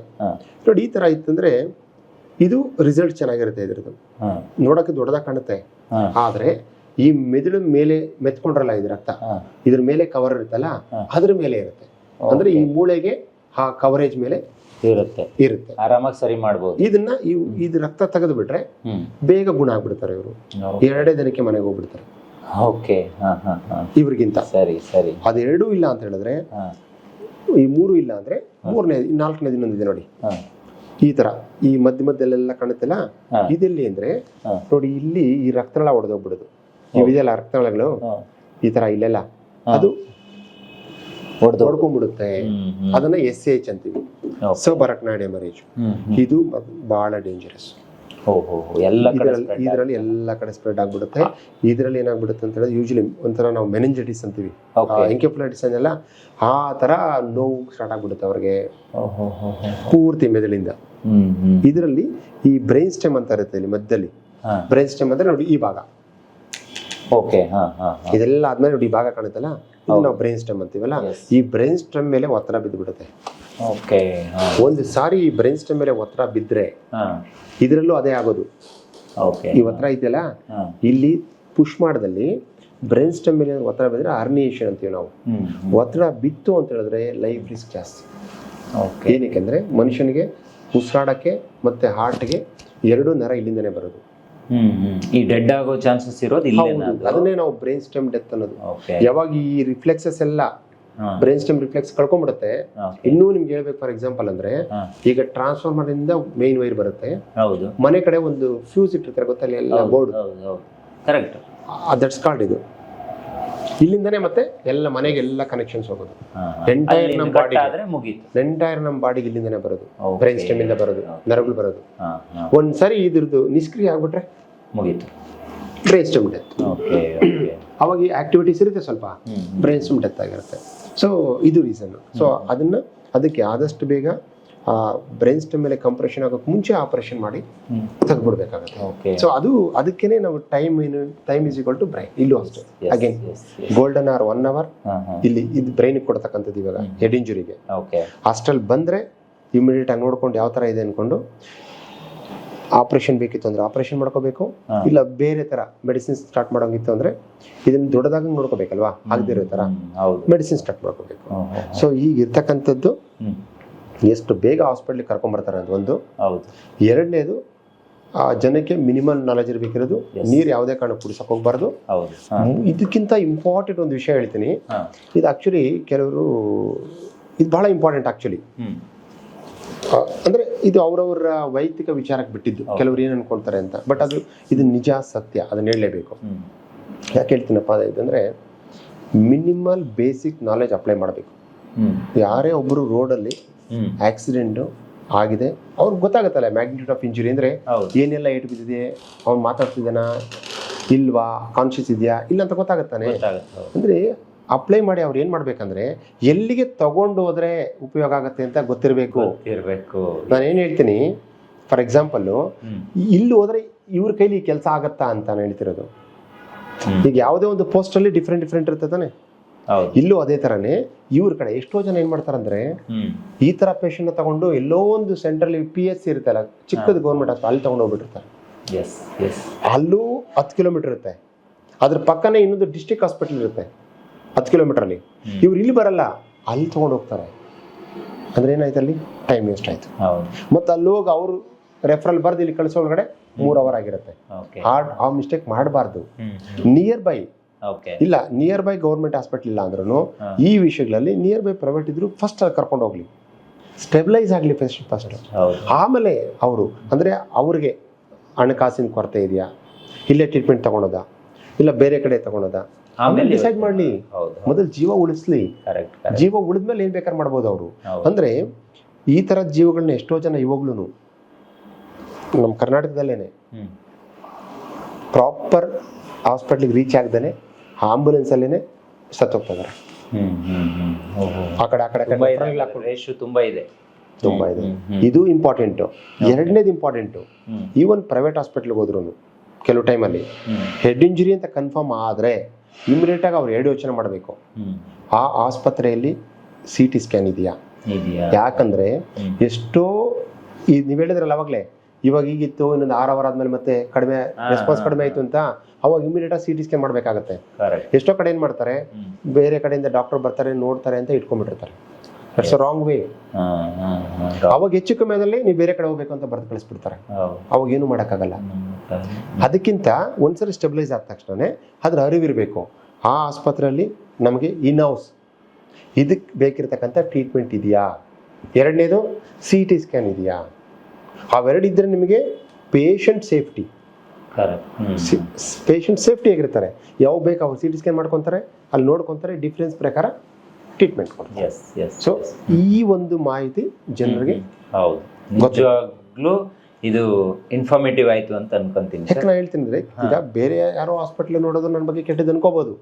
ನೋಡಿ ಈ ತರ ಇತ್ತಂದ್ರೆ ಇದು ರಿಸಲ್ಟ್ ಚೆನ್ನಾಗಿರುತ್ತೆ ಇದ್ರದ್ದು. ನೋಡಕ್ಕೆ ದೊಡ್ಡದಾಗ ಕಾಣುತ್ತೆ. ಆದ್ರೆ ಈ ಮೆದುಳ ಮೇಲೆ ಮೆತ್ಕೊಂಡ್ರಲ್ಲ ಇದ್ರ ರಕ್ತ ಇದ್ರ ಮೇಲೆ ಕವರ್ ಇರುತ್ತಲ್ಲ. ಅದ್ರ ಮೇಲೆ ಇರುತ್ತೆ. ಅಂದ್ರೆ ಈ ಮೂಳೆಗೆ ಆ ಕವರೇಜ್ ಮೇಲೆ ಇರುತ್ತೆ. ಇರುತ್ತೆ. ಆರಾಮಾಗಿ ಸರಿ ಮಾಡಬಹುದು ಇದನ್ನ ಇದು ರಕ್ತ ತೆಗೆದು ಬಿಟ್ರೆ ಬೇಗ ಗುಣ ಆಗ್ಬಿಡ್ತಾರೆ ಇವರು. ಎರಡೇ ದಿನಕ್ಕೆ ಮನೆಗೆ ಹೋಗ್ಬಿಡ್ತಾರೆ. ಓಕೆ. ಇವ್ರಿಗಿಂತ. ಸರಿ ಸರಿ. ಅದೆರಡೂ ಇಲ್ಲ ಅಂತ ಹೇಳಿದ್ರೆ ಈ ಮೂರು ಇಲ್ಲ ಅಂದ್ರೆ ಮೂರನೇ ನಾಲ್ಕನೇ ದಿನದಿದೆ ನೋಡಿ. ಈ ತರ ಈ ಮಧ್ಯ ಮಧ್ಯಲೆಲ್ಲ ಕಾಣುತ್ತಲ್ಲ. ಇದೆಲ್ಲಿ ಅಂದ್ರೆ ನೋಡಿ ಇಲ್ಲಿ ಈ ರಕ್ತನಾಳ ಹೊಡೆದೋಗ್ಬಿಡುದು ಇವಿದೆಯಲ್ಲ ರಕ್ತನಾಳಗಳು? ಈ ತರ ಇಲ್ಲೆಲ್ಲ. ಅದು ಹೊಡ್ಕೊಂಡ್ಬಿಡುತ್ತೆ ಅದನ್ನ ಎಸ್ ಎಚ್ ಅಂತೀವಿ. ಸೊ ಸಬರಕ್ನಾಡೆ ಮರೇಜ್ ಇದು ಬಹಳ ಡೇಂಜರಸ್ ಎಲ್ಲ ಇದರಲ್ಲಿ ಎಲ್ಲ ಕಡೆ ಸ್ಪ್ರೆಡ್ ಆಗ್ಬಿಡುತ್ತೆ. ಇದರಲ್ಲಿ ಏನಾಗ್ಬಿಡುತ್ತೆ ಅಂತ ಹೇಳಿದ್ರೆ ಯೂಶಲಿ ಒಂಥರ ನಾವು ಮೆನೆಂಜೈಟಿಸ್ ಅಂತೀವಿ. ಎಂಕೆಫ್ಲೈಟಿಸ್ ಅನ್ನೆಲ್ಲ ಆ ತರ ನೋವು ಸ್ಟಾರ್ಟ್ ಆಗ್ಬಿಡುತ್ತೆ ಅವ್ರಿಗೆ. ಪೂರ್ತಿ ಮೆದುಳಿಂದ. ಇದರಲ್ಲಿ ಈ ಬ್ರೈನ್ ಸ್ಟೆಮ್ ಅಂತ ಇರುತ್ತೆ ಇಲ್ಲಿ ಮಧ್ಯದಲ್ಲಿ. ಬ್ರೈನ್ ಸ್ಟೆಮ್ ಅಂದ್ರೆ ನೋಡಿ ಈ ಭಾಗ. ಓಕೆ ಇದೆಲ್ಲ ಆದ್ಮೇಲೆ ನೋಡಿ ಈ ಭಾಗ ಕಾಣುತ್ತಲ್ಲ? ಇದು ನಾವು ಬ್ರೈನ್ ಸ್ಟೆಮ್ ಅಂತೀವಲ್ಲ ಈ ಬ್ರೈನ್ ಸ್ಟೆಮ್ ಮೇಲೆ ಒತ್ತಡ ಬಿದ್ದುಬಿಡುತ್ತೆ ಓಕೆ ಒಂದು ಸಾರಿ ಈ ಬ್ರೈನ್ ಸ್ಟೆಮ್ ಮೇಲೆ ಒತ್ತಡ ಬಿದ್ದರೆ ಇದರಲ್ಲೂ ಅದೇ ಆಗೋದು. ಈ ಒತ್ತಡ ಇದೆಯಲ್ಲ ಇಲ್ಲಿ ಪುಷ್ ಮಾಡದಲ್ಲಿ ಬ್ರೈನ್ ಸ್ಟೆಮ್ ಮೇಲೆ ಒತ್ತಡ ಬಿದ್ದರೆ ಅರ್ನಿಯೇಷನ್ ಅಂತೀವಿ ನಾವು. ಒತ್ತಡ ಬಿತ್ತು ಅಂತ ಹೇಳಿದ್ರೆ ಲೈಫ್ ರಿಸ್ಕ್ ಜಾಸ್ತಿ. ಏನಕ್ಕೆ ಅಂದರೆ ಮನುಷ್ಯನಿಗೆ ಉಸಿರಾಡಕ್ಕೆ ಮತ್ತೆ ಹಾರ್ಟ್ಗೆ ಎರಡೂ ನರ ಇಲ್ಲಿಂದನೇ ಬರೋದು. ಈ ಡೆಡ್ ಆಗೋ ಚಾನ್ಸಸ್ ಇರೋದು ಇಲ್ಲೇನಾ ಹೌದು, ಅದನ್ನೇ ನಾವು ಬ್ರೈನ್ ಸ್ಟೆಮ್ ಡೆತ್ ಅನ್ನೋದು ಯಾವಾಗ ಈ ರಿಫ್ಲೆಕ್ಸಸ್ ಎಲ್ಲ ಹಾ. ಬ್ರೈನ್ ಸ್ಟೆಮ್ ರಿಫ್ಲೆಕ್ಸ್ ಕಳ್ಕೊಂಡ್ಬಿಡುತ್ತೆ ಓಕೆ ಇನ್ನೂ ನಿಮ್ಗೆ ಹೇಳ್ಬೇಕು ಫಾರ್ ಎಕ್ಸಾಂಪಲ್ ಅಂದ್ರೆ ಹಾ. ಈಗ ಟ್ರಾನ್ಸ್ಫಾರ್ಮರ್ ಇಂದ ಮೇನ್ ವೈರ್ ಬರುತ್ತೆ. ಹೌದು. ಮನೆ ಕಡೆ ಒಂದು ಫ್ಯೂಸ್ ಇಟ್ಟಿರ್ತಾರೆ ಗೊತ್ತಲ್ಲ ಎಲ್ಲ ಬೋರ್ಡ್ ಕರೆಕ್ಟ್ ದಟ್ಸ್ ಕಾರ್ಡ್ ಇದು. ಇಲ್ಲಿಂದನೇ ಮತ್ತೆ ಎಲ್ಲ ಮನೆಗೆ ಎಲ್ಲ ಕನೆಕ್ಷನ್ಸ್ ಹೋಗೋದು. ಎಂಟೈರ್ ನಮ್ಮ ಬಾಡಿ ಎಂಟೈರ್ ನಮ್ಮ ಬಾಡಿಗೆ ಇಲ್ಲಿಂದನೇ ಬರೋದು. ಬ್ರೈನ್ ಸ್ಟೆಮ್ ಇಂದ ಬರೋದು ನರಗಳು ಬರೋದು. ಒಂದ್ಸರಿ ಇದ್ರದ್ದು ನಿಷ್ಕ್ರಿಯ ಆಗ್ಬಿಟ್ರೆ ಮುಗೀತು. ಬ್ರೈನ್ ಸ್ಟೆಮ್ ಡೆತ್ ಅವಾಗ ಆಕ್ಟಿವಿಟೀಸ್ ಇರುತ್ತೆ ಸ್ವಲ್ಪ. ಬ್ರೈನ್ ಸ್ಟೆಮ್ ಡೆತ್ ಆಗಿರುತ್ತೆ. ಸೊ ಇದು ರೀಸನ್ ಸೊ ಅದನ್ನ ಅದಕ್ಕೆ ಆದಷ್ಟು ಬೇಗ ಆ ಬ್ರೈನ್ ಸ್ಟೆಮ್ ಮೇಲೆ ಕಂಪ್ರೆಷನ್ ಆಗೋಕೆ ಮುಂಚೆ ಆಪರೇಷನ್ ಮಾಡಿ ಓಕೆ ಸೊ ಅದು ಅದಕ್ಕೇನೆ ನಾವು ಟೈಮ್ ಏನು time is equal to brain. ಇಲ್ಲೂ ಅಷ್ಟೇ. Again golden hour one hour ಇಲ್ಲಿ ಇದು ಬ್ರೈನ್ ಕೊಡ್ತಕ್ಕಂಥದ್ದು ಇವಾಗ ಹೆಡ್ ಇಂಜುರಿಗೆ ಓಕೆ ಬಂದ್ರೆ ಬಂದರೆ ಇಮಿಡಿಯೇಟ್ ಆಗಿ ನೋಡ್ಕೊಂಡು ಯಾವ ತರ ಇದೆ ಅನ್ಕೊಂಡು ಆಪರೇಷನ್ ಬೇಕಿತ್ತು ಅಂದ್ರೆ ಆಪರೇಷನ್ ಮಾಡ್ಕೋಬೇಕು. ಇಲ್ಲ ಬೇರೆ ತರ ಮೆಡಿಸಿನ್ ಸ್ಟಾರ್ಟ್ ಮಾಡೋಂಗಿತ್ತು ಅಂದ್ರೆ ಇದನ್ನ ದೊಡ್ಡದಾಗ ನೋಡ್ಕೋಬೇಕಲ್ವಾ? ಆಗದಿರೋ ಹೌದು. ಮೆಡಿಸಿನ್ ಸ್ಟಾರ್ಟ್ ಮಾಡ್ಕೋಬೇಕು. ಸೊ ಈಗ ಇರ್ತಕ್ಕಂಥದ್ದು ಎಷ್ಟು ಬೇಗ ಹಾಸ್ಪಿಟ್ಲಿಗೆ ಕರ್ಕೊಂಬರ್ತಾರೆ ಅದು ಒಂದು. ಹೌದು. ಎರಡನೇದು ಆ ಜನಕ್ಕೆ ಮಿನಿಮಮ್ ನಾಲೆಜ್ ಇರಬೇಕಿರೋದು ನೀರು ಯಾವುದೇ ಕಾರಣಕ್ಕೆ ಕುಡಿಸಕ್ಕೆ ಹೋಗ್ಬಾರ್ದು. ಹೌದು. ಇದಕ್ಕಿಂತ ಇಂಪಾರ್ಟೆಂಟ್ ಒಂದು ವಿಷಯ ಹೇಳ್ತೀನಿ. ಇದು ಆಕ್ಚುಲಿ ಕೆಲವರು ಇದು ಬಹಳ ಇಂಪಾರ್ಟೆಂಟ್ ಆಕ್ಚುಲಿ ಅಂದ್ರೆ ಇದು ಅವರವರ ವೈಯಕ್ತಿಕ ವಿಚಾರಕ್ಕೆ ಬಿಟ್ಟಿದ್ದು. ಕೆಲವರು ಏನು ಅನ್ಕೊಳ್ತಾರೆ ಅಂತ. ಬಟ್ ಅದು ಇದು ನಿಜ ಸತ್ಯ ಅದನ್ನ ಹೇಳಲೇಬೇಕು. ಯಾಕೆ ಹೇಳ್ತೀನಪ್ಪ ಇದಂದ್ರೆ ಮಿನಿಮಲ್ ಬೇಸಿಕ್ ನಾಲೆಜ್ ಅಪ್ಲೈ ಮಾಡಬೇಕು. ಯಾರೇ ಒಬ್ಬರು ರೋಡಲ್ಲಿ ಆಕ್ಸಿಡೆಂಟು ಆಗಿದೆ. ಅವ್ರಿಗೆ ಗೊತ್ತಾಗುತ್ತಲ್ಲ ಮ್ಯಾಗ್ನಿಟ್ಯೂಡ್ ಆಫ್ ಇಂಜುರಿ ಅಂದ್ರೆ ಏನೆಲ್ಲ ಏಟು ಬಿದ್ದಿದೆ ಅವ್ನು ಮಾತಾಡ್ತಿದ್ದಾನ ಇಲ್ವಾ ಕಾನ್ಶಿಯಸ್ ಇದೆಯಾ ಇಲ್ಲ ಅಂತ ಗೊತ್ತಾಗುತ್ತಾನೆ. ಅಂದ್ರೆ ಅಪ್ಲೈ ಮಾಡಿ ಅವ್ರು ಏನ್ ಮಾಡ್ಬೇಕಂದ್ರೆ ಎಲ್ಲಿಗೆ ತಗೊಂಡು ಹೋದ್ರೆ ಉಪಯೋಗ ಆಗತ್ತೆ ಅಂತ ಗೊತ್ತಿರಬೇಕು. ಇರಬೇಕು ನಾನು ಏನು ಹೇಳ್ತೀನಿ ಫಾರ್ ಎಕ್ಸಾಂಪಲ್ಲು ಇಲ್ಲಿ ಹೋದ್ರೆ ಇವ್ರ ಕೈಲಿ ಕೆಲಸ ಆಗತ್ತಾ ಅಂತ ನಾನು ಹೇಳ್ತಿರೋದು. ಈಗ ಯಾವುದೇ ಒಂದು ಪೋಸ್ಟಲ್ಲಿ ಡಿಫ್ರೆಂಟ್ ಡಿಫ್ರೆಂಟ್ ಇರ್ತದೆ ತಾನೆ? ಇಲ್ಲೂ ಅದೇ ತರನೇ ಇವ್ರ ಕಡೆ ಎಷ್ಟೋ ಜನ ಏನ್ ಮಾಡ್ತಾರಂದ್ರೆ ಈ ತರ ಪೇಷಂಟ್ ತಗೊಂಡು ಎಲ್ಲೋ ಒಂದು ಸೆಂಟ್ರಲ್ಲಿ ಪಿ ಎಸ್ ಸಿ ಇರುತ್ತಲ್ಲ ಚಿಕ್ಕದ ಗೌರ್ಮೆಂಟ್ ಹಾಸ್ಪಿಟಲ್ ಅಲ್ಲಿ ತಗೊಂಡು ಹೋಗ್ಬಿಟ್ಟಿರ್ತಾರೆ. ಎಸ್ ಎಸ್ ಅಲ್ಲೂ ಹತ್ತು ಕಿಲೋಮೀಟರ್ ಇರುತ್ತೆ. ಅದ್ರ ಪಕ್ಕನೇ ಇನ್ನೊಂದು ಡಿಸ್ಟಿಕ್ ಹಾಸ್ಪಿಟಲ್ ಇರುತ್ತೆ ಹತ್ತು ಕಿಲೋಮೀಟರ್ ಅಲ್ಲಿ. ಇವ್ರು ಇಲ್ಲಿ ಬರಲ್ಲ ಅಲ್ಲಿ ತಗೊಂಡು ಹೋಗ್ತಾರೆ. ಅಂದ್ರೆ ಏನಾಯ್ತು ಅಲ್ಲಿ? ಟೈಮ್ ವೇಸ್ಟ್ ಆಯ್ತು. ಮತ್ತು ಅಲ್ಲಿ ಹೋಗಿ ಅವರು ರೆಫರಲ್ ಬರ್ದು ಇಲ್ಲಿ ಕಳಿಸೋ ಒಳಗಡೆ ಮೂರ್ ಅವರ್ ಆಗಿರುತ್ತೆ. ಆ ಮಿಸ್ಟೇಕ್ ಮಾಡಬಾರ್ದು. ನಿಯರ್ ಬೈ ಇಲ್ಲ ನಿಯರ್ ಬೈ ಗೌರ್ಮೆಂಟ್ ಹಾಸ್ಪಿಟಲ್ ಇಲ್ಲ ಅಂದ್ರೂ ಈ ವಿಷಯಗಳಲ್ಲಿ ನಿಯರ್ ಬೈ ಪ್ರೈವೇಟ್ ಇದ್ರು ಫಸ್ಟ್ ಅಲ್ಲಿ ಕರ್ಕೊಂಡು ಹೋಗ್ಲಿ. ಸ್ಟೆಬಿಲೈಸ್ ಆಗಲಿ ಫಸ್ಟ್ ಫಸ್ಟ್ ಆಮೇಲೆ ಅವರು ಅಂದರೆ ಅವ್ರಿಗೆ ಹಣಕಾಸಿನ ಕೊರತೆ ಇದೆಯಾ? ಇಲ್ಲೇ ಟ್ರೀಟ್ಮೆಂಟ್ ತಗೊಳೋದ ಇಲ್ಲ ಬೇರೆ ಕಡೆ ತಗೊಳೋದ ಆಮೇಲೆ ಡಿಸೈಡ್ ಮಾಡಲಿ. ಮೊದಲು ಜೀವ ಉಳಿಸ್ಲಿ. ಜೀವ ಉಳಿದ್ಮೇಲೆ ಏನ್ ಬೇಕಾದ್ರೆ ಮಾಡ್ಬೋದು ಅವರು? ಅಂದ್ರೆ ಈ ಥರದ ಜೀವಗಳನ್ನ ಎಷ್ಟೋ ಜನ ಇವಾಗ್ಲೂ ನಮ್ಮ ಕರ್ನಾಟಕದಲ್ಲೇನೆ ಪ್ರಾಪರ್ ಹಾಸ್ಪಿಟ್ಲಿಗೆ ರೀಚ್ ಆಗ್ದೇನೆ ಆಂಬುಲೆನ್ಸಲ್ಲೇನೆ ಸತ್ತೋಗ್ತಾ ಇದಾರೆ ಹ್ಮ್ ಹ್ಮ್ ಹ್ಮ್. ಓಹೋ. ಆ ಕಡೆ ಆ ಕಡೆ ತುಂಬಾ ಕಡೆ. ಇದೆ ರೇಷು ತುಂಬಾ ಇದೆ. ತುಂಬಾ ಇದೆ. ಇದು ಇಂಪಾರ್ಟೆಂಟು ಎರಡನೇದು ಇಂಪಾರ್ಟೆಂಟು ಈವನ್ ಪ್ರೈವೇಟ್ ಹಾಸ್ಪಿಟ್ಲಿಗೆ ಹೋದ್ರು ಕೆಲವು ಟೈಮಲ್ಲಿ ಹೆಡ್ ಇಂಜುರಿ ಅಂತ ಕನ್ಫರ್ಮ್ ಆದರೆ ಇಮಿಡಿಯೇಟ್ ಆಗಿ ಅವ್ರು ಎರಡು ಯೋಚನೆ ಮಾಡಬೇಕು ಆ ಆಸ್ಪತ್ರೆಯಲ್ಲಿ ಸಿ ಟಿ ಸ್ಕ್ಯಾನ್ ಇದೆಯಾ? ಇದೆಯಾ? ಯಾಕಂದ್ರೆ. ಎಷ್ಟೋ ಈ ನೀವು ಹೇಳಿದ್ರಲ್ಲ ಅವಾಗಲೇ ಇವಾಗ ಈಗಿತ್ತು ಇನ್ನೊಂದು ಆರ್ ಅವರ್ ಆದ್ಮೇಲೆ ಮತ್ತೆ ಕಡಿಮೆ ರೆಸ್ಪಾನ್ಸ್ ಕಡಿಮೆ ಆಯ್ತು ಅಂತ ಅವಾಗ ಇಮಿಡಿಯೇಟ್ ಆಗಿ ಸಿ ಟಿ ಸ್ಕ್ಯಾನ್ ಮಾಡ್ಬೇಕಾಗತ್ತೆ ಎಷ್ಟೋ ಕಡೆ ಏನ್ ಮಾಡ್ತಾರೆ ಬೇರೆ ಕಡೆಯಿಂದ ಡಾಕ್ಟರ್ ಬರ್ತಾರೆ ನೋಡ್ತಾರೆ ಅಂತ ಇಟ್ಕೊಂಡ್ಬಿಟ್ಟಿರ್ತಾರೆ. ಇಟ್ಸ್ ರಾಂಗ್ ವೇ ಅವಾಗ ಹೆಚ್ಚು ಕಮ್ಮಿ ಆದಲ್ಲಿ ನೀವು ಬೇರೆ ಕಡೆ ಹೋಗ್ಬೇಕು ಅಂತ ಬರ್ದು ಕಳಿಸ್ಬಿಡ್ತಾರೆ. ಅವಾಗ ಏನು ಮಾಡೋಕ್ಕಾಗಲ್ಲ. ಅದಕ್ಕಿಂತ ಒಂದ್ಸರಿ ಸ್ಟೆಬಿಲೈಸ್ ಆದ ತಕ್ಷಣನೇ ಅದ್ರ ಅರಿವಿರಬೇಕು. ಆ ಆಸ್ಪತ್ರೆಯಲ್ಲಿ ನಮಗೆ ಇನ್ಹೌಸ್ ಇದಕ್ಕೆ ಬೇಕಿರತಕ್ಕಂಥ ಟ್ರೀಟ್ಮೆಂಟ್ ಇದೆಯಾ? ಎರಡನೇದು ಸಿ ಟಿ ಸ್ಕ್ಯಾನ್ ಇದೆಯಾ? ಅವೆರಡು ಇದ್ದರೆ ನಿಮಗೆ ಪೇಷಂಟ್ ಸೇಫ್ಟಿ ಪೇಷಂಟ್ ಸೇಫ್ಟಿ ಆಗಿರ್ತಾರೆ. ಯಾವ ಬೇಕು ಅವ್ರು ಸಿ ಟಿ ಸ್ಕ್ಯಾನ್ ಮಾಡ್ಕೊತಾರೆ ಅಲ್ಲಿ ನೋಡ್ಕೊತಾರೆ ಡಿಫ್ರೆನ್ಸ್ ಪ್ರಕಾರ ಟ್ರೀಟ್ಮೆಂಟ್ ಕೊಡ್ತಾರೆ. ಎಸ್ ಎಸ್ ಸೊ ಈ ಒಂದು ಮಾಹಿತಿ ಜನರಿಗೆ ಹೌದು. ನಿಜವಾಗ್ಲೂ ಇದು ಇನ್ಫಾರ್ಮೇಟಿವ್ ಆಯ್ತು ಅಂತ ಅನ್ಕೊಂತೀನಿ ಯಾಕೆ ನಾ ಹೇಳ್ತೀನಿ ಈಗ ಬೇರೆ ಯಾರೋ ಹಾಸ್ಪಿಟ್ಲ್ ನೋಡೋದು ನನ್ನ ಬಗ್ಗೆ ಕೆಟ್ಟದ್ದು ಅನ್ಕೋಬಹುದು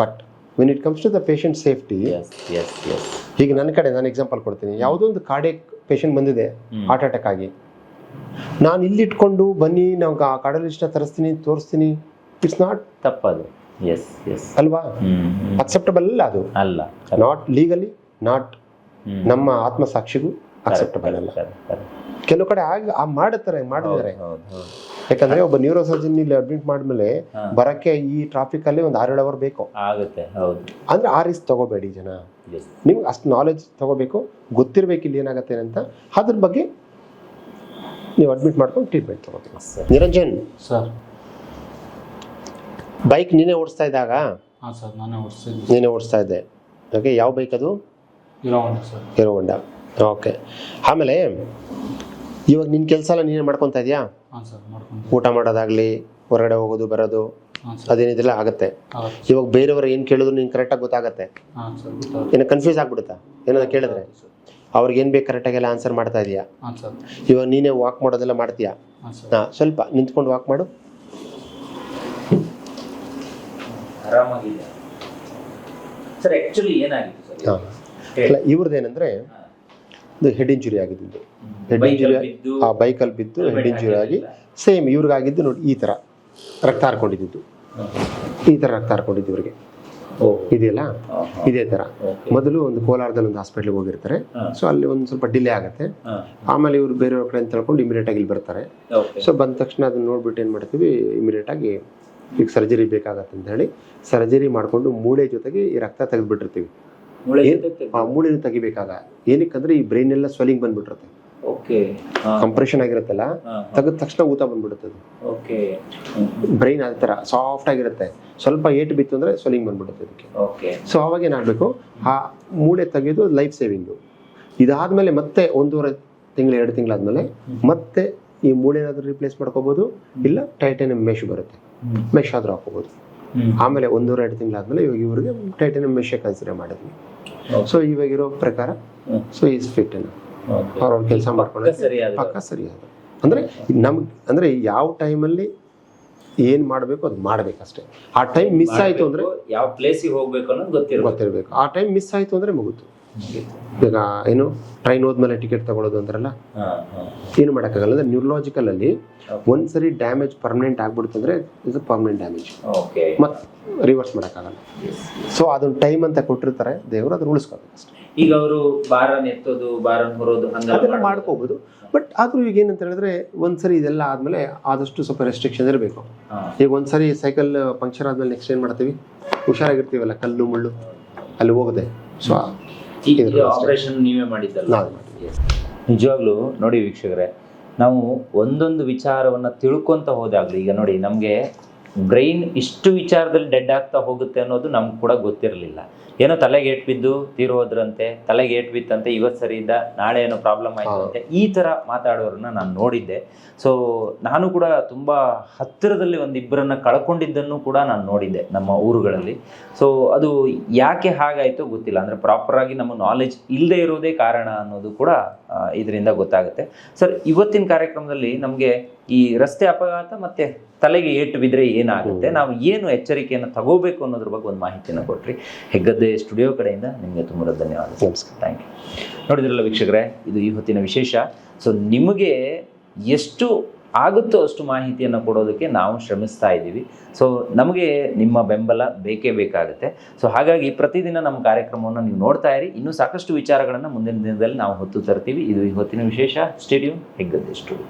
but when it comes to the patient safety ಈಗ ನನ್ನ ಕಡೆ ನಾನು ಎಕ್ಸಾಂಪಲ್ ಕೊಡ್ತೀನಿ. ಯಾವುದೋ ಒಂದು ಕಾರ್ಡಿಯಕ್ ಪೇಷಂಟ್ ಬಂದಿದೆ. ಹಾರ್ಟ್ ಅಟ್ಯಾಕ್ ಆಗಿ. ನಾನು ಇಲ್ಲಿ ಇಟ್ಕೊಂಡು ಬನ್ನಿ ನಾವು ಕಾರ್ಡಿಯಲಿಸ್ಟ್ನ ತರಿಸ್ತೀನಿ ತೋರಿಸ್ತೀನಿ. ಇಟ್ಸ್ ನಾಟ್ ತಪ್ಪದು. ಎಸ್ ಎಸ್ ಅಲ್ವಾ? ಅಕ್ಸೆಪ್ಟಬಲ್ ಅಲ್ಲ ಅದು. ಅಲ್ಲ ನಾಟ್ ಲೀಗಲಿ ನಾಟ್. ನಮ್ಮ ಆತ್ಮಸಾಕ್ಷಿಗೂ ಅಕ್ಸೆಪ್ಟಬಲ್ ಅಲ್ಲ. ಕೆಲವು ಕಡೆ ಆಗಿ ಆ ಮಾಡುತ್ತಾರೆ ಮಾಡಿದ್ದಾರೆ ಯಾಕಂದ್ರೆ ಒಬ್ಬ ನ್ಯೂರೋ ಸರ್ಜನ್ ಇಲ್ಲಿ ಅಡ್ಮಿಟ್ ಮಾಡಿದ್ಮೇಲೆ. ಬರಕ್ಕೆ ಈ ಟ್ರಾಫಿಕ್ ಅಲ್ಲಿ ಒಂದು ಆರೇಳು ಅವರ್ ಬೇಕು. ಆಗುತ್ತೆ ಹೌದು. ಅಂದ್ರೆ ಆ ರಿಸ್ಕ್ ತಗೋಬೇಡಿ ಜನ. ನಿಮ್ಗೆ ಅಷ್ಟು ನಾಲೆಜ್ ತಗೋಬೇಕು ಗೊತ್ತಿರಬೇಕು ಇಲ್ಲಿ ಏನಾಗುತ್ತೆ ಅಂತ. ಅದ್ರ ಬಗ್ಗೆ ನೀವು ಅಡ್ಮಿಟ್ ಮಾಡ್ಕೊಂಡು ಟ್ರೀಟ್ಮೆಂಟ್ ತಗೋಬೇಕು. ಸರ್ ನಿರಂಜನ್. ಸರ್ ಬೈಕ್ ನೀನೇ ಓಡಿಸ್ತಾ ಇದ್ದಾಗ? ಹಾಂ ಸರ್ ನಾನೇ ನೀನೇ ಓಡಿಸ್ತಾ ಇದ್ದೆ. ಓಕೆ ಯಾವ ಬೈಕ್ ಅದು? ಸರ್ ಹೀರೋ ಹೋಂಡಾ ಓಕೆ ಆಮೇಲೆ ಇವಾಗ ನಿನ್ನ ಕೆಲಸ ಎಲ್ಲ ನೀನೇ ಮಾಡ್ಕೊತಾ ಇದೆಯಾ? ಊಟ ಮಾಡೋದಾಗಲಿ ಹೊರಗಡೆ ಹೋಗೋದು ಬರೋದು ಅದೇನಿದೆಲ್ಲ ಆಗುತ್ತೆ. ಇವಾಗ ಬೇರೆಯವರು ಏನು ಕೇಳಿದ್ರು ನೀನು ಕರೆಕ್ಟಾಗಿ ಗೊತ್ತಾಗತ್ತೆ. ಹಾಂ ಸರ್ ಗೊತ್ತಾಗುತ್ತೆ. ಏನೋ ಕನ್ಫ್ಯೂಸ್ ಆಗ್ಬಿಡುತ್ತಾ? ಏನಾದ್ರು ಕೇಳಿದ್ರೆ? ಅವ್ರಿಗೆ ಏನು ಬೇಕು ಕರೆಕ್ಟಾಗೆಲ್ಲ ಆನ್ಸರ್ ಮಾಡ್ತಾ ಇದೆಯಾ? ಹಾಂ ಸರ್. ಇವಾಗ ನೀನೇ ವಾಕ್ ಮಾಡೋದೆಲ್ಲ ಮಾಡ್ತೀಯಾ? ಹಾಂ ಸರ್. ಸ್ವಲ್ಪ ನಿಂತ್ಕೊಂಡು ವಾಕ್ ಮಾಡು. ಆರಾಮಾಗಿದೆ ಸರ್ ಆ್ಯಕ್ಚುಲಿ ಏನಾಗಿತ್ತು ಸರ್? ಹಾಂ. ಇಲ್ಲ ಇವ್ರದ್ದೇನೆಂದರೆ ಇದು ಹೆಡ್ ಇಂಜುರಿ ಆಗಿದ್ದು. ಹೆಡ್ ಇಂಜುರಿ ಆ ಬೈಕಲ್ಲಿ ಬಿದ್ದು ಹೆಡ್ ಇಂಜುರಿ ಆಗಿ ಸೇಮ್ ಇವ್ರಿಗಾಗಿದ್ದು ನೋಡಿ ಈ ಥರ ರಕ್ತ ಹಾರ್ಕೊಂಡಿದ್ದು ಈ ಥರ ರಕ್ತ ಹಾರ್ಕೊಂಡಿದ್ದು ಇವ್ರಿಗೆ. ಓ. ಇದೆಯಲ್ಲ? ಇದೇ ಥರ ಮೊದಲು ಒಂದು ಕೋಲಾರದಲ್ಲಿ ಒಂದು ಹಾಸ್ಪಿಟ್ಲಿಗೆ ಹೋಗಿರ್ತಾರೆ. ಸೊ ಅಲ್ಲಿ ಒಂದು ಸ್ವಲ್ಪ ಡಿಲೇ ಆಗುತ್ತೆ. ಆಮೇಲೆ ಇವರು ಬೇರೆಯವ್ರ ಕಡೆ ತಿಳ್ಕೊಂಡು ಇಮಿಡಿಯೇಟ್ ಆಗಿ ಇಲ್ಲಿ ಬರ್ತಾರೆ. ಸೊ ಬಂದ ತಕ್ಷಣ ಅದನ್ನ ನೋಡ್ಬಿಟ್ಟು ಏನು ಮಾಡ್ತೀವಿ? ಇಮಿಡಿಯೇಟ್ ಆಗಿ ಈಗ ಸರ್ಜರಿ ಬೇಕಾಗತ್ತೆ ಅಂತ ಹೇಳಿ ಸರ್ಜರಿ ಮಾಡಿಕೊಂಡು ಮೂಳೆ ಜೊತೆಗೆ ಈ ರಕ್ತ ತೆಗೆದ್ಬಿಟ್ಟಿರ್ತೀವಿ. ಮೂಳೆನೂ ತೆಗಿಬೇಕಾಗ ಏನಕ್ಕಂದ್ರೆ ಈ ಬ್ರೈನ್ ಎಲ್ಲ ಸ್ವೆಲ್ಲಿಂಗ್ ಬಂದ್ಬಿಟ್ಟಿರುತ್ತೆ. ಓಕೆ. ಕಂಪ್ರೆಷನ್ ಆಗಿರುತ್ತಲ್ಲ ತೆಗೆದ ತಕ್ಷಣ ಊತ ಬಂದ್ಬಿಡುತ್ತೆ ಅದು. ಓಕೆ. ಬ್ರೈನ್ ಅದೇ ತರ ಸಾಫ್ಟ್ ಆಗಿರುತ್ತೆ. ಸ್ವಲ್ಪ ಏಟ್ ಬಿತ್ತು ಅಂದ್ರೆ ಸ್ವೆಲ್ಲಿಂಗ್ ಬಂದ್ಬಿಡುತ್ತೆ ಅದಕ್ಕೆ. ಓಕೆ. ಸೊ ಅವಾಗ ಏನಾಗಬೇಕು? ಆ ಮೂಳೆ ತೆಗೆದು ಲೈಫ್ ಸೇವಿಂಗ್ ಇದಾದ್ಮೇಲೆ ಮತ್ತೆ ಒಂದೂವರೆ ತಿಂಗಳು ಎರಡು ತಿಂಗಳಾದ್ಮೇಲೆ ಮತ್ತೆ ಈ ಮೂಳೆ ಏನಾದ್ರೂ ರಿಪ್ಲೇಸ್ ಮಾಡ್ಕೋಬಹುದು ಇಲ್ಲ ಟೈಟೇನಿಯಂ ಮೆಶ್ ಬರುತ್ತೆ. ಮೆಶ್ ಆದ್ರೂ ಹಾಕೋಬಹುದು. ಆಮೇಲೆ ಒಂದೂವರೆ ಎರಡು ತಿಂಗಳಾದ್ಮೇಲೆ ಇವಾಗ ಇವರಿಗೆ ಟೈಟನ್ ಮೆಷೆ ಕನ್ಸಿಡರ್ ಮಾಡಿದ್ವಿ. ಸೊ ಇವಾಗಿರೋ ಪ್ರಕಾರ ಸೊ ಈಸ್ ಫಿಟ್ Okay. ಅವ್ರ ಕೆಲಸ ಮಾಡ್ಕೊಂಡು ಪಕ್ಕ ಸರಿಯಾದ ಅಂದ್ರೆ ನಮ್ಗೆ ಅಂದ್ರೆ ಯಾವ ಟೈಮಲ್ಲಿ ಏನ್ ಮಾಡಬೇಕು ಅದು ಮಾಡ್ಬೇಕಷ್ಟೇ. ಆ ಟೈಮ್ ಮಿಸ್ ಆಯ್ತು ಅಂದ್ರೆ ಯಾವ ಪ್ಲೇಸಿಗೆ ಹೋಗ್ಬೇಕು ಅನ್ನೋದು ಗೊತ್ತಿರ್ಬೇಕು. ಗೊತ್ತಿರಬೇಕು. ಆ ಟೈಮ್ ಮಿಸ್ ಆಯ್ತು ಅಂದ್ರೆ ಮುಗಿತು. ಈಗ ಏನು? ಟ್ರೈನ್ ಹೋದ್ಮೇಲೆ ಟಿಕೆಟ್ ತಗೊಳ್ಳೋದು ಅಂದ್ರಲ್ಲ. ಏನು ಮಾಡೋಕ್ಕಾಗಲ್ಲ ಅಂದ್ರೆ ನ್ಯೂರಲಾಜಿಕಲ್ ಅಲ್ಲಿ. ಒಂದ್ಸರಿ ಡ್ಯಾಮೇಜ್ ಪರ್ಮನೆಂಟ್ ಆಗ್ಬಿಡುತ್ತೆ ಅಂದ್ರೆ ಇಸ್ ಪರ್ಮನೆಂಟ್ ಡ್ಯಾಮೇಜ್ ಓಕೆ ಮತ್ತೆ ರಿವರ್ಸ್ ಮಾಡೋಕ್ಕಾಗಲ್ಲ. ಸೊ ಅದೊಂದು ಟೈಮ್ ಅಂತ ಕೊಟ್ಟಿರ್ತಾರೆ ದೇವರು ಅದನ್ನ ಉಳಿಸ್ಕೋಬೇಕು ಅಷ್ಟೇ. ಈಗ ಅವರು ಬಾರನ್ ಎತ್ತೋದು ಬಾರನ್ ಹೊರೋದು ಹಂಗೆಲ್ಲ ಅದೆಲ್ಲ. ಮಾಡ್ಕೋಬಹುದು ಬಟ್ ಆದ್ರೂ ಈಗ ಏನಂತ ಹೇಳಿದ್ರೆ ಒಂದ್ಸರಿ ಇದೆಲ್ಲ ಆದ್ಮೇಲೆ ಆದಷ್ಟು ಸ್ವಲ್ಪ ರೆಸ್ಟ್ರಿಕ್ಷನ್ ಇರಬೇಕು. ಈಗ ಒಂದ್ಸರಿ ಸೈಕಲ್ ಪಂಕ್ಚರ್ ಆದ್ಮೇಲೆ ನೆಕ್ಸ್ಟ್ ಏನ್ ಮಾಡ್ತೀವಿ? ಹುಷಾರಾಗಿರ್ತೀವಲ್ಲ ಕಲ್ಲು ಮುಳ್ಳು? ಅಲ್ಲಿ ಹೋಗದೆ. ಸೊ ಈ ಆಪರೇಷನ್ ನೀವೇ ಮಾಡಿದ್ದಲ್ಲ? ನಿಜವಾಗ್ಲೂ ನೋಡಿ ವೀಕ್ಷಕರೇ ನಾವು ಒಂದೊಂದು ವಿಚಾರವನ್ನ ತಿಳ್ಕೊಂತ ಹೋದಾಗ್ಲಿ ಈಗ ನೋಡಿ ನಮಗೆ ಬ್ರೈನ್ ಇಷ್ಟು ವಿಚಾರದಲ್ಲಿ ಡೆಡ್ ಆಗ್ತಾ ಹೋಗುತ್ತೆ ಅನ್ನೋದು ನಮ್ಗೆ ಕೂಡ ಗೊತ್ತಿರಲಿಲ್ಲ. ಏನೋ ತಲೆಗೆ ಏಟ್ ಬಿದ್ದು ತೀರ್ ಹೋದ್ರಂತೆ ತಲೆಗೆ ಏಟ್ ಬಿತ್ತಂತೆ ಇವತ್ತು ಸರಿ ಇದ್ದ ನಾಳೆ ಏನೋ ಪ್ರಾಬ್ಲಮ್ ಆಯ್ತು. ಅಂತೆ. ಈ ಥರ ಮಾತಾಡೋರನ್ನ ನಾನು ನೋಡಿದ್ದೆ. ಸೊ ನಾನು ಕೂಡ ತುಂಬ ಹತ್ತಿರದಲ್ಲಿ ಒಂದಿಬ್ಬರನ್ನ ಕಳ್ಕೊಂಡಿದ್ದನ್ನು ಕೂಡ ನಾನು ನೋಡಿದ್ದೆ ನಮ್ಮ ಊರುಗಳಲ್ಲಿ. ಸೊ ಅದು ಯಾಕೆ ಹಾಗಾಯಿತು ಗೊತ್ತಿಲ್ಲ. ಅಂದರೆ ಪ್ರಾಪರಾಗಿ ನಮ್ಮ ನಾಲೆಜ್ ಇಲ್ಲದೆ ಇರೋದೇ ಕಾರಣ ಅನ್ನೋದು ಕೂಡ ಇದರಿಂದ ಗೊತ್ತಾಗುತ್ತೆ. ಸರ್ ಇವತ್ತಿನ ಕಾರ್ಯಕ್ರಮದಲ್ಲಿ ನಮಗೆ ಈ ರಸ್ತೆ ಅಪಘಾತ ಮತ್ತೆ ತಲೆಗೆ ಏಟು ಬಿದ್ದರೆ ಏನಾಗುತ್ತೆ ನಾವು ಏನು ಎಚ್ಚರಿಕೆಯನ್ನು ತಗೋಬೇಕು ಅನ್ನೋದ್ರ ಬಗ್ಗೆ ಒಂದು ಮಾಹಿತಿಯನ್ನು ಕೊಟ್ರಿ. ಹೆಗ್ಗದ್ದೆ ಸ್ಟುಡಿಯೋ ಕಡೆಯಿಂದ ನಿಮಗೆ ತುಂಬ ಧನ್ಯವಾದ ನಮಸ್ಕಾರ ಥ್ಯಾಂಕ್ ಯು ನೋಡಿದ್ರಲ್ಲ ವೀಕ್ಷಕರೇ ಇದು ಈ ಹೊತ್ತಿನ ವಿಶೇಷ. ಸೊ ನಿಮಗೆ ಎಷ್ಟು ಆಗುತ್ತೋ ಅಷ್ಟು ಮಾಹಿತಿಯನ್ನು ಕೊಡೋದಕ್ಕೆ ನಾವು ಶ್ರಮಿಸ್ತಾ ಇದ್ದೀವಿ. ಸೊ ನಮಗೆ ನಿಮ್ಮ ಬೆಂಬಲ ಬೇಕೇ ಬೇಕಾಗುತ್ತೆ. ಸೊ ಹಾಗಾಗಿ ಪ್ರತಿದಿನ ನಮ್ಮ ಕಾರ್ಯಕ್ರಮವನ್ನು ನೀವು ನೋಡ್ತಾ ಇರಿ. ಇನ್ನೂ ಸಾಕಷ್ಟು ವಿಚಾರಗಳನ್ನು ಮುಂದಿನ ದಿನದಲ್ಲಿ ನಾವು ಹೊತ್ತು ತರ್ತೀವಿ. ಇದು ಇವತ್ತಿನ ಹೊತ್ತಿನ ವಿಶೇಷ. Stadium Heggadde studio.